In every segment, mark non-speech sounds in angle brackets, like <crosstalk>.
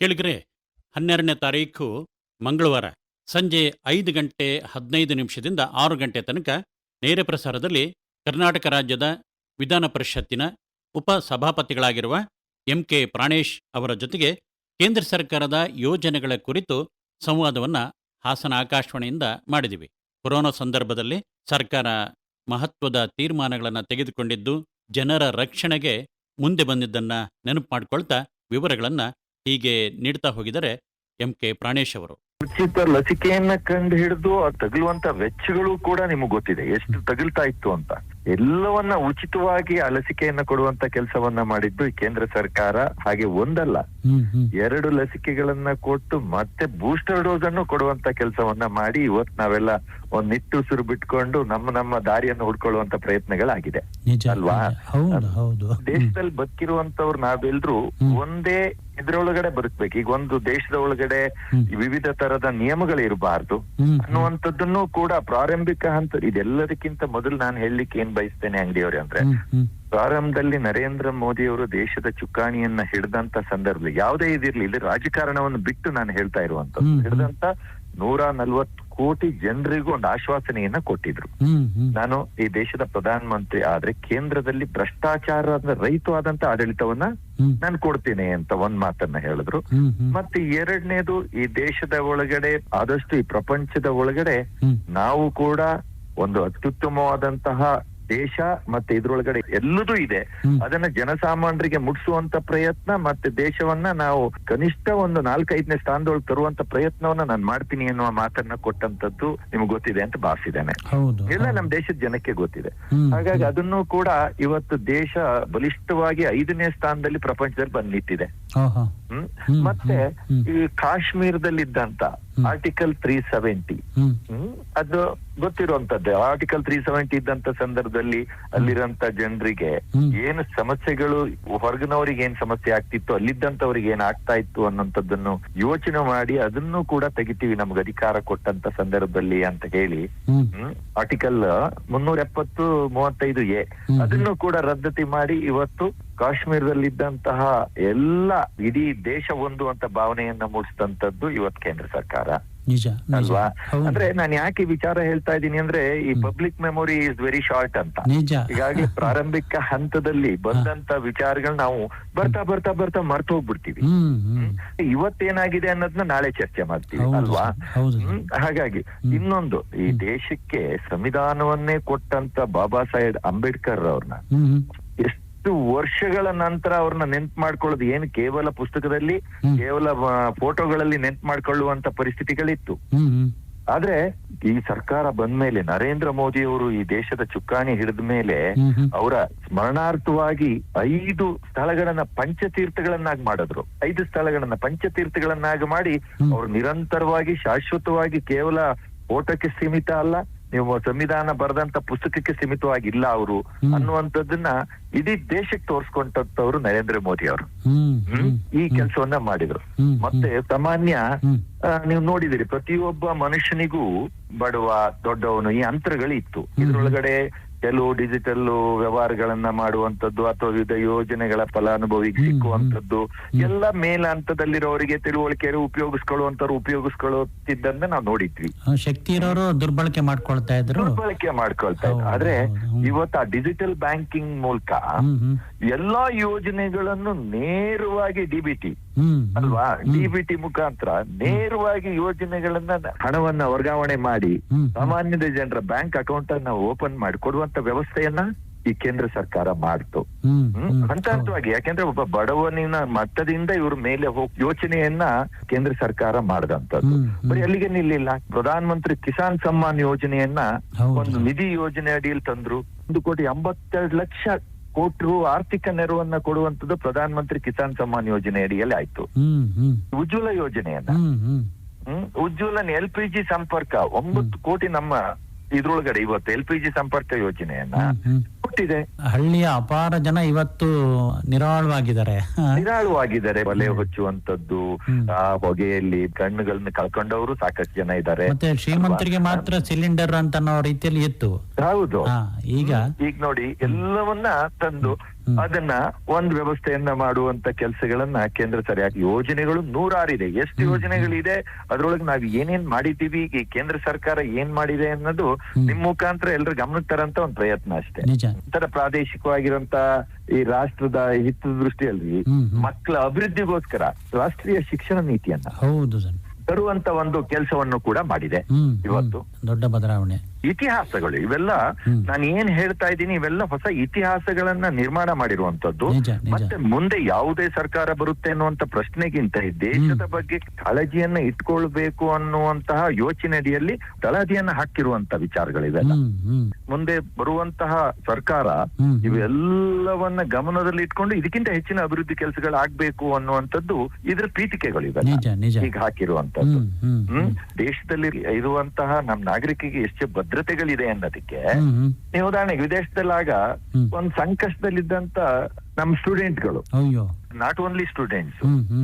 ಕೇಳಿಗ್ರೆ, ಹನ್ನೆರಡನೇ ತಾರೀಖು ಮಂಗಳವಾರ, ಸಂಜೆ ಐದು ಗಂಟೆ ಹದಿನೈದು ನಿಮಿಷದಿಂದ ಆರು ಗಂಟೆ ತನಕ ನೇರ ಪ್ರಸಾರದಲ್ಲಿ ಕರ್ನಾಟಕ ರಾಜ್ಯದ ವಿಧಾನ ಪರಿಷತ್ತಿನ ಉಪ ಸಭಾಪತಿಗಳಾಗಿರುವ ಎಂ ಕೆ ಪ್ರಾಣೇಶ್ ಅವರ ಜೊತೆಗೆ ಕೇಂದ್ರ ಸರ್ಕಾರದ ಯೋಜನೆಗಳ ಕುರಿತು ಸಂವಾದವನ್ನು ಹಾಸನ ಆಕಾಶವಾಣಿಯಿಂದ ಮಾಡಿದಿವಿ. ಕೊರೋನಾ ಸಂದರ್ಭದಲ್ಲಿ ಸರ್ಕಾರ ಮಹತ್ವದ ತೀರ್ಮಾನಗಳನ್ನು ತೆಗೆದುಕೊಂಡಿದ್ದು ಜನರ ರಕ್ಷಣೆಗೆ ಮುಂದೆ ಬಂದಿದ್ದನ್ನ ನೆನಪು ಮಾಡಿಕೊಳ್ತಾ ವಿವರಗಳನ್ನು ಹೀಗೆ ನೀಡ್ತಾ ಹೋಗಿದ್ದಾರೆ ಎಂ ಕೆ ಪ್ರಾಣೇಶ್ ಅವರು. ಉಚಿತ ಲಸಿಕೆಯನ್ನ ಕಂಡು ಹಿಡಿದು ಆ ತಗುಲುವಂತ ವೆಚ್ಚಗಳು ಕೂಡ ನಿಮಗೆ ಗೊತ್ತಿದೆ. ಎಷ್ಟು ತಗುಲ್ತಾ ಇತ್ತು ಅಂತ. ಎಲ್ಲವನ್ನ ಉಚಿತವಾಗಿ ಆ ಲಸಿಕೆಯನ್ನ ಕೊಡುವಂತ ಕೆಲಸವನ್ನ ಮಾಡಿದ್ದು ಈ ಕೇಂದ್ರ ಸರ್ಕಾರ. ಹಾಗೆ ಒಂದಲ್ಲ ಎರಡು ಲಸಿಕೆಗಳನ್ನ ಕೊಟ್ಟು ಮತ್ತೆ ಬೂಸ್ಟರ್ ಡೋಸ್ ಅನ್ನು ಕೊಡುವಂತ ಕೆಲಸವನ್ನ ಮಾಡಿ ಇವತ್ ನಾವೆಲ್ಲ ಒಂದ್ ನಿಟ್ಟುಸಿರು ಬಿಟ್ಕೊಂಡು ನಮ್ಮ ನಮ್ಮ ದಾರಿಯನ್ನು ಹುಡ್ಕೊಳ್ಳುವಂತ ಪ್ರಯತ್ನಗಳಾಗಿದೆ. ಅಲ್ವಾ? ನಿಜ. ಹೌದು ಹೌದು. ದೇಶದಲ್ಲಿ ಬದುಕಿರುವಂತವ್ರು ನಾವೆಲ್ರು ಹ್ಮ್. ಒಂದೇ ಇದ್ರೊಳಗಡೆ ಬದುಕ್ಬೇಕು. ಈಗ ಒಂದು ದೇಶದ ಒಳಗಡೆ ವಿವಿಧ ತರದ ನಿಯಮಗಳು ಇರಬಾರ್ದು. ಹ್ಮ್. ಹ್ಮ್ ಅನ್ನುವಂಥದ್ದನ್ನು ಕೂಡ ಪ್ರಾರಂಭಿಕ ಹಂತ ಇದೆಲ್ಲದಕ್ಕಿಂತ ಮೊದಲು ನಾನು ಹೇಳಲಿಕ್ಕೆ ಏನ್ ಬಯಸ್ತೇನೆ ಅಂಗಡಿಯವ್ರೆ ಅಂದ್ರೆ ಪ್ರಾರಂಭದಲ್ಲಿ ನರೇಂದ್ರ ಮೋದಿ ಅವರು ದೇಶದ ಚುಕ್ಕಾಣಿಯನ್ನ ಹಿಡಿದಂತ ಸಂದರ್ಭದಲ್ಲಿ ಯಾವುದೇ ಇದಿರ್ಲಿ ಇಲ್ಲಿ ರಾಜಕಾರಣವನ್ನು ಬಿಟ್ಟು ನಾನು ಹೇಳ್ತಾ ಇರುವಂತದ್ದು ಹ್ಮ್. ಹಿಡಿದಂತ ನೂರ ನಲ್ವತ್ತು ಕೋಟಿ ಜನರಿಗೂ ಒಂದು ಆಶ್ವಾಸನೆಯನ್ನ ಕೊಟ್ಟಿದ್ರು ನಾನು ಈ ದೇಶದ ಪ್ರಧಾನ ಮಂತ್ರಿ ಆದ್ರೆ ಕೇಂದ್ರದಲ್ಲಿ ಭ್ರಷ್ಟಾಚಾರದ ರಹಿತವಾದಂತ ಆಡಳಿತವನ್ನ ನಾನು ಕೊಡ್ತೀನಿ ಅಂತ ಒಂದ್ ಮಾತನ್ನ ಹೇಳಿದ್ರು. ಮತ್ತೆ ಎರಡನೇದು ಈ ದೇಶದ ಒಳಗಡೆ ಆದಷ್ಟು ಈ ಪ್ರಪಂಚದ ಒಳಗಡೆ ನಾವು ಕೂಡ ಒಂದು ಅತ್ಯುತ್ತಮವಾದಂತಹ ದೇಶ ಮತ್ತೆ ಇದ್ರೊಳಗಡೆ ಎಲ್ಲದೂ ಇದೆ. ಅದನ್ನ ಜನಸಾಮಾನ್ಯರಿಗೆ ಮುಟ್ಸುವಂತ ಪ್ರಯತ್ನ ಮತ್ತೆ ದೇಶವನ್ನ ನಾವು ಕನಿಷ್ಠ ಒಂದು ನಾಲ್ಕೈದನೇ ಸ್ಥಾನದೊಳಗೆ ತರುವಂತ ಪ್ರಯತ್ನವನ್ನ ನಾನು ಮಾಡ್ತೀನಿ ಎನ್ನುವ ಮಾತನ್ನ ಕೊಟ್ಟಂತದ್ದು ನಿಮ್ಗೆ ಗೊತ್ತಿದೆ ಅಂತ ಭಾವಿಸಿದ್ದೇನೆ. ಎಲ್ಲ ನಮ್ಮ ನಮ್ ದೇಶದ ಜನಕ್ಕೆ ಗೊತ್ತಿದೆ. ಹಾಗಾಗಿ. ಅದನ್ನು ಕೂಡ ಇವತ್ತು ದೇಶ ಬಲಿಷ್ಠವಾಗಿ ಐದನೇ ಸ್ಥಾನದಲ್ಲಿ ಪ್ರಪಂಚದಲ್ಲಿ ಬಂದ್ ನಿಂತಿದೆ ಮತ್ತೆ ಈ ಕಾಶ್ಮೀರದಲ್ಲಿದ್ದಂತ ಇದ್ದಂತ ಆರ್ಟಿಕಲ್ ತ್ರೀ ಸೆವೆಂಟಿ ಅದು ಗೊತ್ತಿರುವಂತದ್ದು. ಆರ್ಟಿಕಲ್ ತ್ರೀ ಸೆವೆಂಟಿ ಇದ್ದಂತ ಸಂದರ್ಭದಲ್ಲಿ ಅಲ್ಲಿರಂತ ಜನರಿಗೆ. ಏನು ಸಮಸ್ಯೆಗಳು ಹೊರಗಿನವರಿಗೆ ಏನ್ ಸಮಸ್ಯೆ ಆಗ್ತಿತ್ತು ಅಲ್ಲಿದ್ದಂತವ್ರಿಗೆ ಏನ್ ಆಗ್ತಾ ಇತ್ತು ಅನ್ನೋಂಥದ್ದನ್ನು ಯೋಚನೆ ಮಾಡಿ ಅದನ್ನು ಕೂಡ ತೆಗಿತೀವಿ ನಮ್ಗೆ ಅಧಿಕಾರ ಕೊಟ್ಟಂತ ಸಂದರ್ಭದಲ್ಲಿ ಅಂತ ಹೇಳಿ. ಆರ್ಟಿಕಲ್ ಮುನ್ನೂರ ಎಪ್ಪತ್ತು ಮೂವತ್ತೈದು ಎ ಅದನ್ನು ಕೂಡ ರದ್ದತಿ ಮಾಡಿ ಇವತ್ತು ಕಾಶ್ಮೀರದಲ್ಲಿದ್ದಂತಹ ಎಲ್ಲ ಇಡೀ ದೇಶ ಒಂದು ಅಂತ ಭಾವನೆಯನ್ನ ಮೂಡಿಸಿದಂತದ್ದು ಇವತ್ತು ಕೇಂದ್ರ ಸರ್ಕಾರ. ನಿಜ ಅಲ್ವಾ? ಅಂದ್ರೆ ನಾನು ಯಾಕೆ ವಿಚಾರ ಹೇಳ್ತಾ ಇದ್ದೀನಿ ಅಂದ್ರೆ ಈ public memory is very short ಅಂತ. ಹೀಗಾಗಿ <laughs> ಪ್ರಾರಂಭಿಕ ಹಂತದಲ್ಲಿ ಬಂದಂತ ವಿಚಾರಗಳು ನಾವು ಬರ್ತಾ ಬರ್ತಾ ಬರ್ತಾ ಮರ್ತು ಹೋಗ್ಬಿಡ್ತೀವಿ. ಇವತ್ತೇನಾಗಿದೆ ಅನ್ನೋದನ್ನ ನಾಳೆ ಚರ್ಚೆ ಮಾಡ್ತೀವಿ ಅಲ್ವಾ. ಹಾಗಾಗಿ ಇನ್ನೊಂದು ಈ ದೇಶಕ್ಕೆ ಸಂವಿಧಾನವನ್ನೇ ಕೊಟ್ಟಂತ ಬಾಬಾ ಸಾಹೇಬ್ ಅಂಬೇಡ್ಕರ್ ಅವ್ರನ್ನ ಹ್ಮ್ ವರ್ಷಗಳ ನಂತರ ಅವ್ರನ್ನ ನೆನ್ಪು ಮಾಡ್ಕೊಳ್ಳೋದು ಏನು? ಕೇವಲ ಪುಸ್ತಕದಲ್ಲಿ ಕೇವಲ ಫೋಟೋಗಳಲ್ಲಿ ನೆನ್ಪು ಮಾಡ್ಕೊಳ್ಳುವಂತ ಪರಿಸ್ಥಿತಿಗಳಿತ್ತು. ಆದ್ರೆ ಈ ಸರ್ಕಾರ ಬಂದ ಮೇಲೆ ನರೇಂದ್ರ ಮೋದಿ ಅವರು ಈ ದೇಶದ ಚುಕ್ಕಾಣಿ ಹಿಡಿದ ಮೇಲೆ ಅವರ ಸ್ಮರಣಾರ್ಥವಾಗಿ ಐದು ಸ್ಥಳಗಳನ್ನ ಪಂಚತೀರ್ಥಗಳನ್ನಾಗಿ ಮಾಡಿದ್ರು. ಐದು ಸ್ಥಳಗಳನ್ನ ಪಂಚತೀರ್ಥಗಳನ್ನಾಗಿ ಮಾಡಿ. ಅವರು ನಿರಂತರವಾಗಿ ಶಾಶ್ವತವಾಗಿ ಕೇವಲ ಓಟಕ್ಕೆ ಸೀಮಿತ ಅಲ್ಲ ನೀವು ಸಂವಿಧಾನ ಬರೆದಂತ ಪುಸ್ತಕಕ್ಕೆ ಸೀಮಿತವಾಗಿಲ್ಲ ಅವರು. ಅನ್ನುವಂಥದ್ದನ್ನ ಇಡೀ ದೇಶಕ್ಕೆ ತೋರಿಸ್ಕೊಂಡವರು ನರೇಂದ್ರ ಮೋದಿ ಅವರು. ಈ ಕೆಲಸವನ್ನ ಮಾಡಿದ್ರು. ಮತ್ತೆ ಸಾಮಾನ್ಯ ನೀವು ನೋಡಿದಿರಿ ಪ್ರತಿಯೊಬ್ಬ ಮನುಷ್ಯನಿಗೂ ಬಡವ ದೊಡ್ಡವನು ಈ ಅಂತರಗಳು ಇತ್ತು. ಇದ್ರೊಳಗಡೆ ಕೆಲವು ಡಿಜಿಟಲ್ ವ್ಯವಹಾರಗಳನ್ನ ಮಾಡುವಂತದ್ದು ಅಥವಾ ವಿವಿಧ ಯೋಜನೆಗಳ ಫಲಾನುಭವಿಗೆ ಹ್ಮ್, ಸಿಕ್ಕುವಂತದ್ದು. ಎಲ್ಲ ಮೇಲ ಹಂತದಲ್ಲಿರೋರಿಗೆ ತಿಳುವಳಿಕೆ ಉಪಯೋಗಿಸ್ಕೊಳ್ಳುವಂತವ್ರು ಉಪಯೋಗಿಸ್ಕೊಳ್ಳುತ್ತಿದ್ದನ್ನ ನಾವು ನೋಡಿದ್ವಿ. ಶಕ್ತಿ ಇರೋರು ದುರ್ಬಳಕೆ ಮಾಡ್ಕೊಳ್ತಾ ಇದ್ರು. ದುರ್ಬಳಕೆ ಮಾಡ್ಕೊಳ್ತಾ ಇದ್ರು. ಆದ್ರೆ ಇವತ್ತು ಆ ಡಿಜಿಟಲ್ ಬ್ಯಾಂಕಿಂಗ್ ಮೂಲಕ ಎಲ್ಲಾ ಯೋಜನೆಗಳನ್ನು ನೇರವಾಗಿ ಡಿಬಿಟಿ. ಅಲ್ವಾ. ಡಿಬಿಟಿ ಮುಖಾಂತರ ನೇರವಾಗಿ ಯೋಜನೆಗಳನ್ನ ಹಣವನ್ನ ವರ್ಗಾವಣೆ ಮಾಡಿ. ಸಾಮಾನ್ಯದ ಜನರ ಬ್ಯಾಂಕ್ ಅಕೌಂಟ್ ಅನ್ನ ಓಪನ್ ಮಾಡಿ ಕೊಡುವಂತ ವ್ಯವಸ್ಥೆಯನ್ನ ಈ ಕೇಂದ್ರ ಸರ್ಕಾರ ಮಾಡ್ತು. ಹಂತ ಹಂತವಾಗಿ ಯಾಕೆಂದ್ರೆ ಒಬ್ಬ ಬಡವನಿನ ಮಟ್ಟದಿಂದ ಇವ್ರ ಮೇಲೆ ಹೋಗ್ ಯೋಚನೆಯನ್ನ ಕೇಂದ್ರ ಸರ್ಕಾರ ಮಾಡದಂತದ್ದು. ಬರೀ ಅಲ್ಲಿಗೆ ನಿಲ್ಲಿಲ್ಲ ಪ್ರಧಾನ ಮಂತ್ರಿ ಕಿಸಾನ್ ಸಮ್ಮಾನ್ ಯೋಜನೆಯನ್ನ ಒಂದು ನಿಧಿ ಯೋಜನೆ ಅಡಿಯಲ್ಲಿ ತಂದ್ರು ಒಂದು ಕೋಟಿ ಎಂಬತ್ತೆರಡು ಲಕ್ಷ ಕೋಟಿ ರು ಆರ್ಥಿಕ ನೆರವನ್ನ ಕೊಡುವಂತದ್ದು ಪ್ರಧಾನ ಮಂತ್ರಿ ಕಿಸಾನ್ ಸಮ್ಮಾನ್ ಯೋಜನೆ ಅಡಿಯಲ್ಲಿ ಆಯ್ತು ಉಜ್ವಲ ಯೋಜನೆಯನ್ನ. ಹ್ಮ್ ಉಜ್ವಲನ್ ಎಲ್ ಪಿ ಜಿ ಸಂಪರ್ಕ ಒಂಬತ್ತು ಕೋಟಿ ನಮ್ಮ ಇದ್ರೊಳಗಡೆ ಇವತ್ತು ಎಲ್ ಪಿ ಜಿ ಸಂಪರ್ಕ ಯೋಜನೆಯನ್ನ. ಕೊಟ್ಟಿದೆ. ಹಳ್ಳಿಯ ಅಪಾರ ಜನ ಇವತ್ತು ನಿರಾಳವಾಗಿದ್ದಾರೆ. ನಿರಾಳವಾಗಿದ್ದಾರೆ ಬಲೆ ಹೊಚ್ಚುವಂತದ್ದು. ಆ ಹೊಗೆಯಲ್ಲಿ ಕಣ್ಣುಗಳನ್ನ ಕಳ್ಕೊಂಡವರು ಸಾಕಷ್ಟು ಜನ ಇದ್ದಾರೆ. ಮತ್ತೆ ಶ್ರೀಮಂತರಿಗೆ ಮಾತ್ರ ಸಿಲಿಂಡರ್ ಅಂತ ಅನ್ನೋ ರೀತಿಯಲ್ಲಿ ಇತ್ತು. ಹೌದು. ಈಗ? ಈಗ ನೋಡಿ ಎಲ್ಲವನ್ನ ತಂದು. ಅದನ್ನ ಒಂದು ವ್ಯವಸ್ಥೆಯನ್ನ ಮಾಡುವಂತ ಕೆಲಸಗಳನ್ನ ಕೇಂದ್ರ ಸರಿಯಾಗಿ ಯೋಜನೆಗಳು ನೂರಾರಿದೆ. ಎಷ್ಟು ಯೋಜನೆಗಳಿದೆ? ಅದ್ರೊಳಗೆ ನಾವು ಏನೇನ್ ಮಾಡಿದ್ದೀವಿ? ಈ ಕೇಂದ್ರ ಸರ್ಕಾರ ಏನ್ ಮಾಡಿದೆ ಅನ್ನೋದು ನಿಮ್ಮ ನಿಮ್ ಮುಖಾಂತರ ಎಲ್ರು ಗಮನಕ್ಕೆ ತರಂತ ಒಂದ್ ಪ್ರಯತ್ನ ಅಷ್ಟೇ. ಇತರ ಪ್ರಾದೇಶಿಕವಾಗಿರುವಂತ ಈ ರಾಷ್ಟ್ರದ ಹಿತ ದೃಷ್ಟಿಯಲ್ಲಿ. ಮಕ್ಕಳ ಅಭಿವೃದ್ಧಿಗೋಸ್ಕರ ರಾಷ್ಟ್ರೀಯ ಶಿಕ್ಷಣ ನೀತಿಯನ್ನ ತರುವಂತ ಒಂದು ಕೆಲಸವನ್ನು ಕೂಡ ಮಾಡಿದೆ. ಇವತ್ತು. ದೊಡ್ಡ ಬದಲಾವಣೆ. ಇತಿಹಾಸಗಳು ಇವೆಲ್ಲ ನಾನು ಏನ್ ಹೇಳ್ತಾ ಇದ್ದೀನಿ ಇವೆಲ್ಲ ಹೊಸ ಇತಿಹಾಸಗಳನ್ನ ನಿರ್ಮಾಣ ಮಾಡಿರುವಂತದ್ದು ಮತ್ತೆ ಮುಂದೆ ಯಾವುದೇ ಸರ್ಕಾರ ಬರುತ್ತೆ ಅನ್ನುವಂತ ಪ್ರಶ್ನೆಗಿಂತ ಈ ದೇಶದ ಬಗ್ಗೆ ಕಾಳಜಿಯನ್ನ ಇಟ್ಕೊಳ್ಬೇಕು ಅನ್ನುವಂತಹ ಯೋಚನೆ ಅಡಿಯಲ್ಲಿ ತಳಹದಿಯನ್ನ ಹಾಕಿರುವಂತ ವಿಚಾರಗಳಿವೆಲ್ಲ ಮುಂದೆ ಬರುವಂತಹ ಸರ್ಕಾರ. ಇವೆಲ್ಲವನ್ನ ಗಮನದಲ್ಲಿ ಇಟ್ಕೊಂಡು ಇದಕ್ಕಿಂತ ಹೆಚ್ಚಿನ ಅಭಿವೃದ್ಧಿ ಕೆಲಸಗಳು ಆಗ್ಬೇಕು ಅನ್ನುವಂಥದ್ದು ಇದ್ರ ಪೀಠಿಕೆಗಳು ಇವೆಲ್ಲ ನಿಜ ನಿಜ. ಈಗ ಹಾಕಿರುವಂತದ್ದು ಹ್ಮ್. ದೇಶದಲ್ಲಿ ಇರುವಂತಹ ನಮ್ ನಾಗರಿಕರಿಗೆ ಎಷ್ಟು ಭದ್ರತೆಗಳಿದೆ ಅನ್ನೋದಕ್ಕೆ ನೀವು ಉದಾಹರಣೆಗೆ ವಿದೇಶದಲ್ಲಾಗ ಒಂದು ಸಂಕಷ್ಟದಲ್ಲಿದ್ದಂತ ನಮ್ ಸ್ಟೂಡೆಂಟ್ಗಳು. ನಾಟ್ ಓನ್ಲಿ ಸ್ಟೂಡೆಂಟ್ಸ್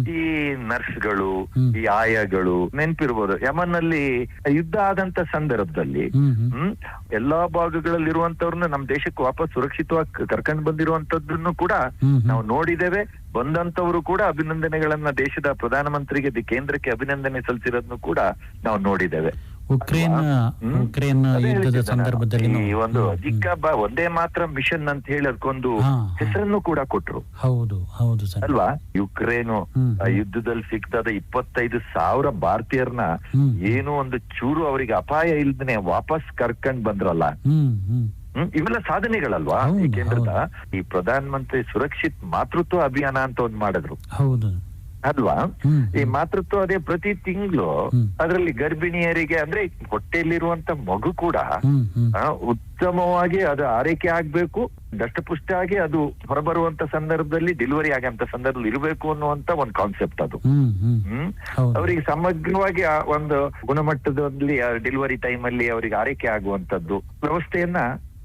ಈ ನರ್ಸ್ಗಳು ಈ ಆಯಾಗಳು ನೆನ್ಪಿರ್ಬೋದು. ಯಮನ್ನಲ್ಲಿ ಯುದ್ಧ ಆದಂತ ಸಂದರ್ಭದಲ್ಲಿ ಎಲ್ಲಾ ಭಾಗಗಳಲ್ಲಿ ಇರುವಂತವ್ರನ್ನ ನಮ್ ದೇಶಕ್ಕೆ ವಾಪಸ್ ಸುರಕ್ಷಿತವಾಗಿ ಕರ್ಕೊಂಡು ಬಂದಿರುವಂತದ್ದನ್ನು ಕೂಡ. ನಾವು ನೋಡಿದ್ದೇವೆ. ಬಂದಂತವರು ಕೂಡ ಅಭಿನಂದನೆಗಳನ್ನ ದೇಶದ ಪ್ರಧಾನಮಂತ್ರಿಗೆ ಕೇಂದ್ರಕ್ಕೆ ಅಭಿನಂದನೆ ಸಲ್ಲಿಸಿರೋದನ್ನು ಕೂಡ ನಾವು ನೋಡಿದ್ದೇವೆ. ಉಕ್ರೇನ್. ಉಕ್ರೇನ್ ಯುದ್ಧದ ಸಂದರ್ಭದಲ್ಲಿ ಈ ಒಂದು ಅಧಿಕ ಒಂದೇ ಮಾತ್ರ ಮಿಷನ್ ಅಂತ ಹೇಳಿ ಅದಕ್ಕೊಂದು. ಹೆಸರನ್ನು ಕೂಡ ಕೊಟ್ರು. ಹೌದು ಹೌದು ಸರ್. ಅಲ್ವಾ? ಯುಕ್ರೇನ್ ಆ ಯುದ್ಧದಲ್ಲಿ ಸಿಗ್ತದ ಇಪ್ಪತ್ತೈದು ಸಾವಿರ ಭಾರತೀಯರನ್ನ. ಏನು ಒಂದು ಚೂರು ಅವರಿಗೆ ಅಪಾಯ ಇಲ್ದನೆ ವಾಪಸ್ ಕರ್ಕೊಂಡ್ ಬಂದ್ರಲ್ಲ. ಇವೆಲ್ಲ ಸಾಧನೆಗಳಲ್ವಾ? ಈ ಕೇಂದ್ರದ ಈ ಪ್ರಧಾನ ಮಂತ್ರಿ ಸುರಕ್ಷಿತ್ ಮಾತೃತ್ವ ಅಭಿಯಾನ ಅಂತ ಒಂದ್ ಮಾಡಿದ್ರು. ಹೌದು. ಅಲ್ವಾ? ಈ ಮಾತೃತ್ವ ಅದೇ ಪ್ರತಿ ತಿಂಗಳು. ಅದರಲ್ಲಿ ಗರ್ಭಿಣಿಯರಿಗೆ ಅಂದ್ರೆ ಹೊಟ್ಟೆಯಲ್ಲಿರುವಂತ ಮಗು ಕೂಡ ಉತ್ತಮವಾಗಿ ಅದು ಆರೈಕೆ ಆಗ್ಬೇಕು ದಷ್ಟಪುಷ್ಟಾಗಿ ಅದು ಹೊರಬರುವಂತ ಸಂದರ್ಭದಲ್ಲಿ ಡೆಲಿವರಿ ಆಗಂತ ಸಂದರ್ಭದಲ್ಲಿ ಇರಬೇಕು ಅನ್ನುವಂತ ಒಂದು ಕಾನ್ಸೆಪ್ಟ್ ಅದು. ಹ್ಮ್ ಅವರಿಗೆ ಸಮಗ್ರವಾಗಿ ಆ ಒಂದು ಗುಣಮಟ್ಟದಲ್ಲಿ ಡೆಲಿವರಿ ಟೈಮ್ ಅಲ್ಲಿ ಅವರಿಗೆ ಆರೈಕೆ ಆಗುವಂತದ್ದು ವ್ಯವಸ್ಥೆಯನ್ನ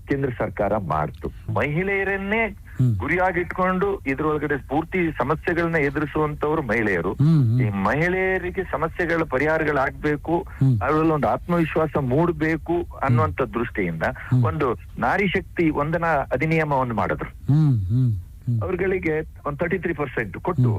ಕೇಂದ್ರ ಸರ್ಕಾರ ಮಾಡ್ತು. ಮಹಿಳೆಯರನ್ನೇ. ಗುರಿಯಾಗಿಟ್ಕೊಂಡು ಇದ್ರೊಳಗಡೆ ಪೂರ್ತಿ ಸಮಸ್ಯೆಗಳನ್ನ ಎದುರಿಸುವಂತವ್ರು ಮಹಿಳೆಯರು. ಈ ಮಹಿಳೆಯರಿಗೆ ಸಮಸ್ಯೆಗಳ ಪರಿಹಾರಗಳಾಗ್ಬೇಕು ಅದರಲ್ಲಿ ಒಂದು ಆತ್ಮವಿಶ್ವಾಸ ಮೂಡಬೇಕು ಅನ್ನುವಂತ ದೃಷ್ಟಿಯಿಂದ ಒಂದು ನಾರಿ ಶಕ್ತಿ ವಂದನಾ ಅಧಿನಿಯಮವನ್ನು ಮಾಡಿದ್ರು. ಅವ್ರಗಳಿಗೆ ಒಂದ್ ತರ್ಟಿ ತ್ರೀ ಪರ್ಸೆಂಟ್ ಕೊಟ್ಟು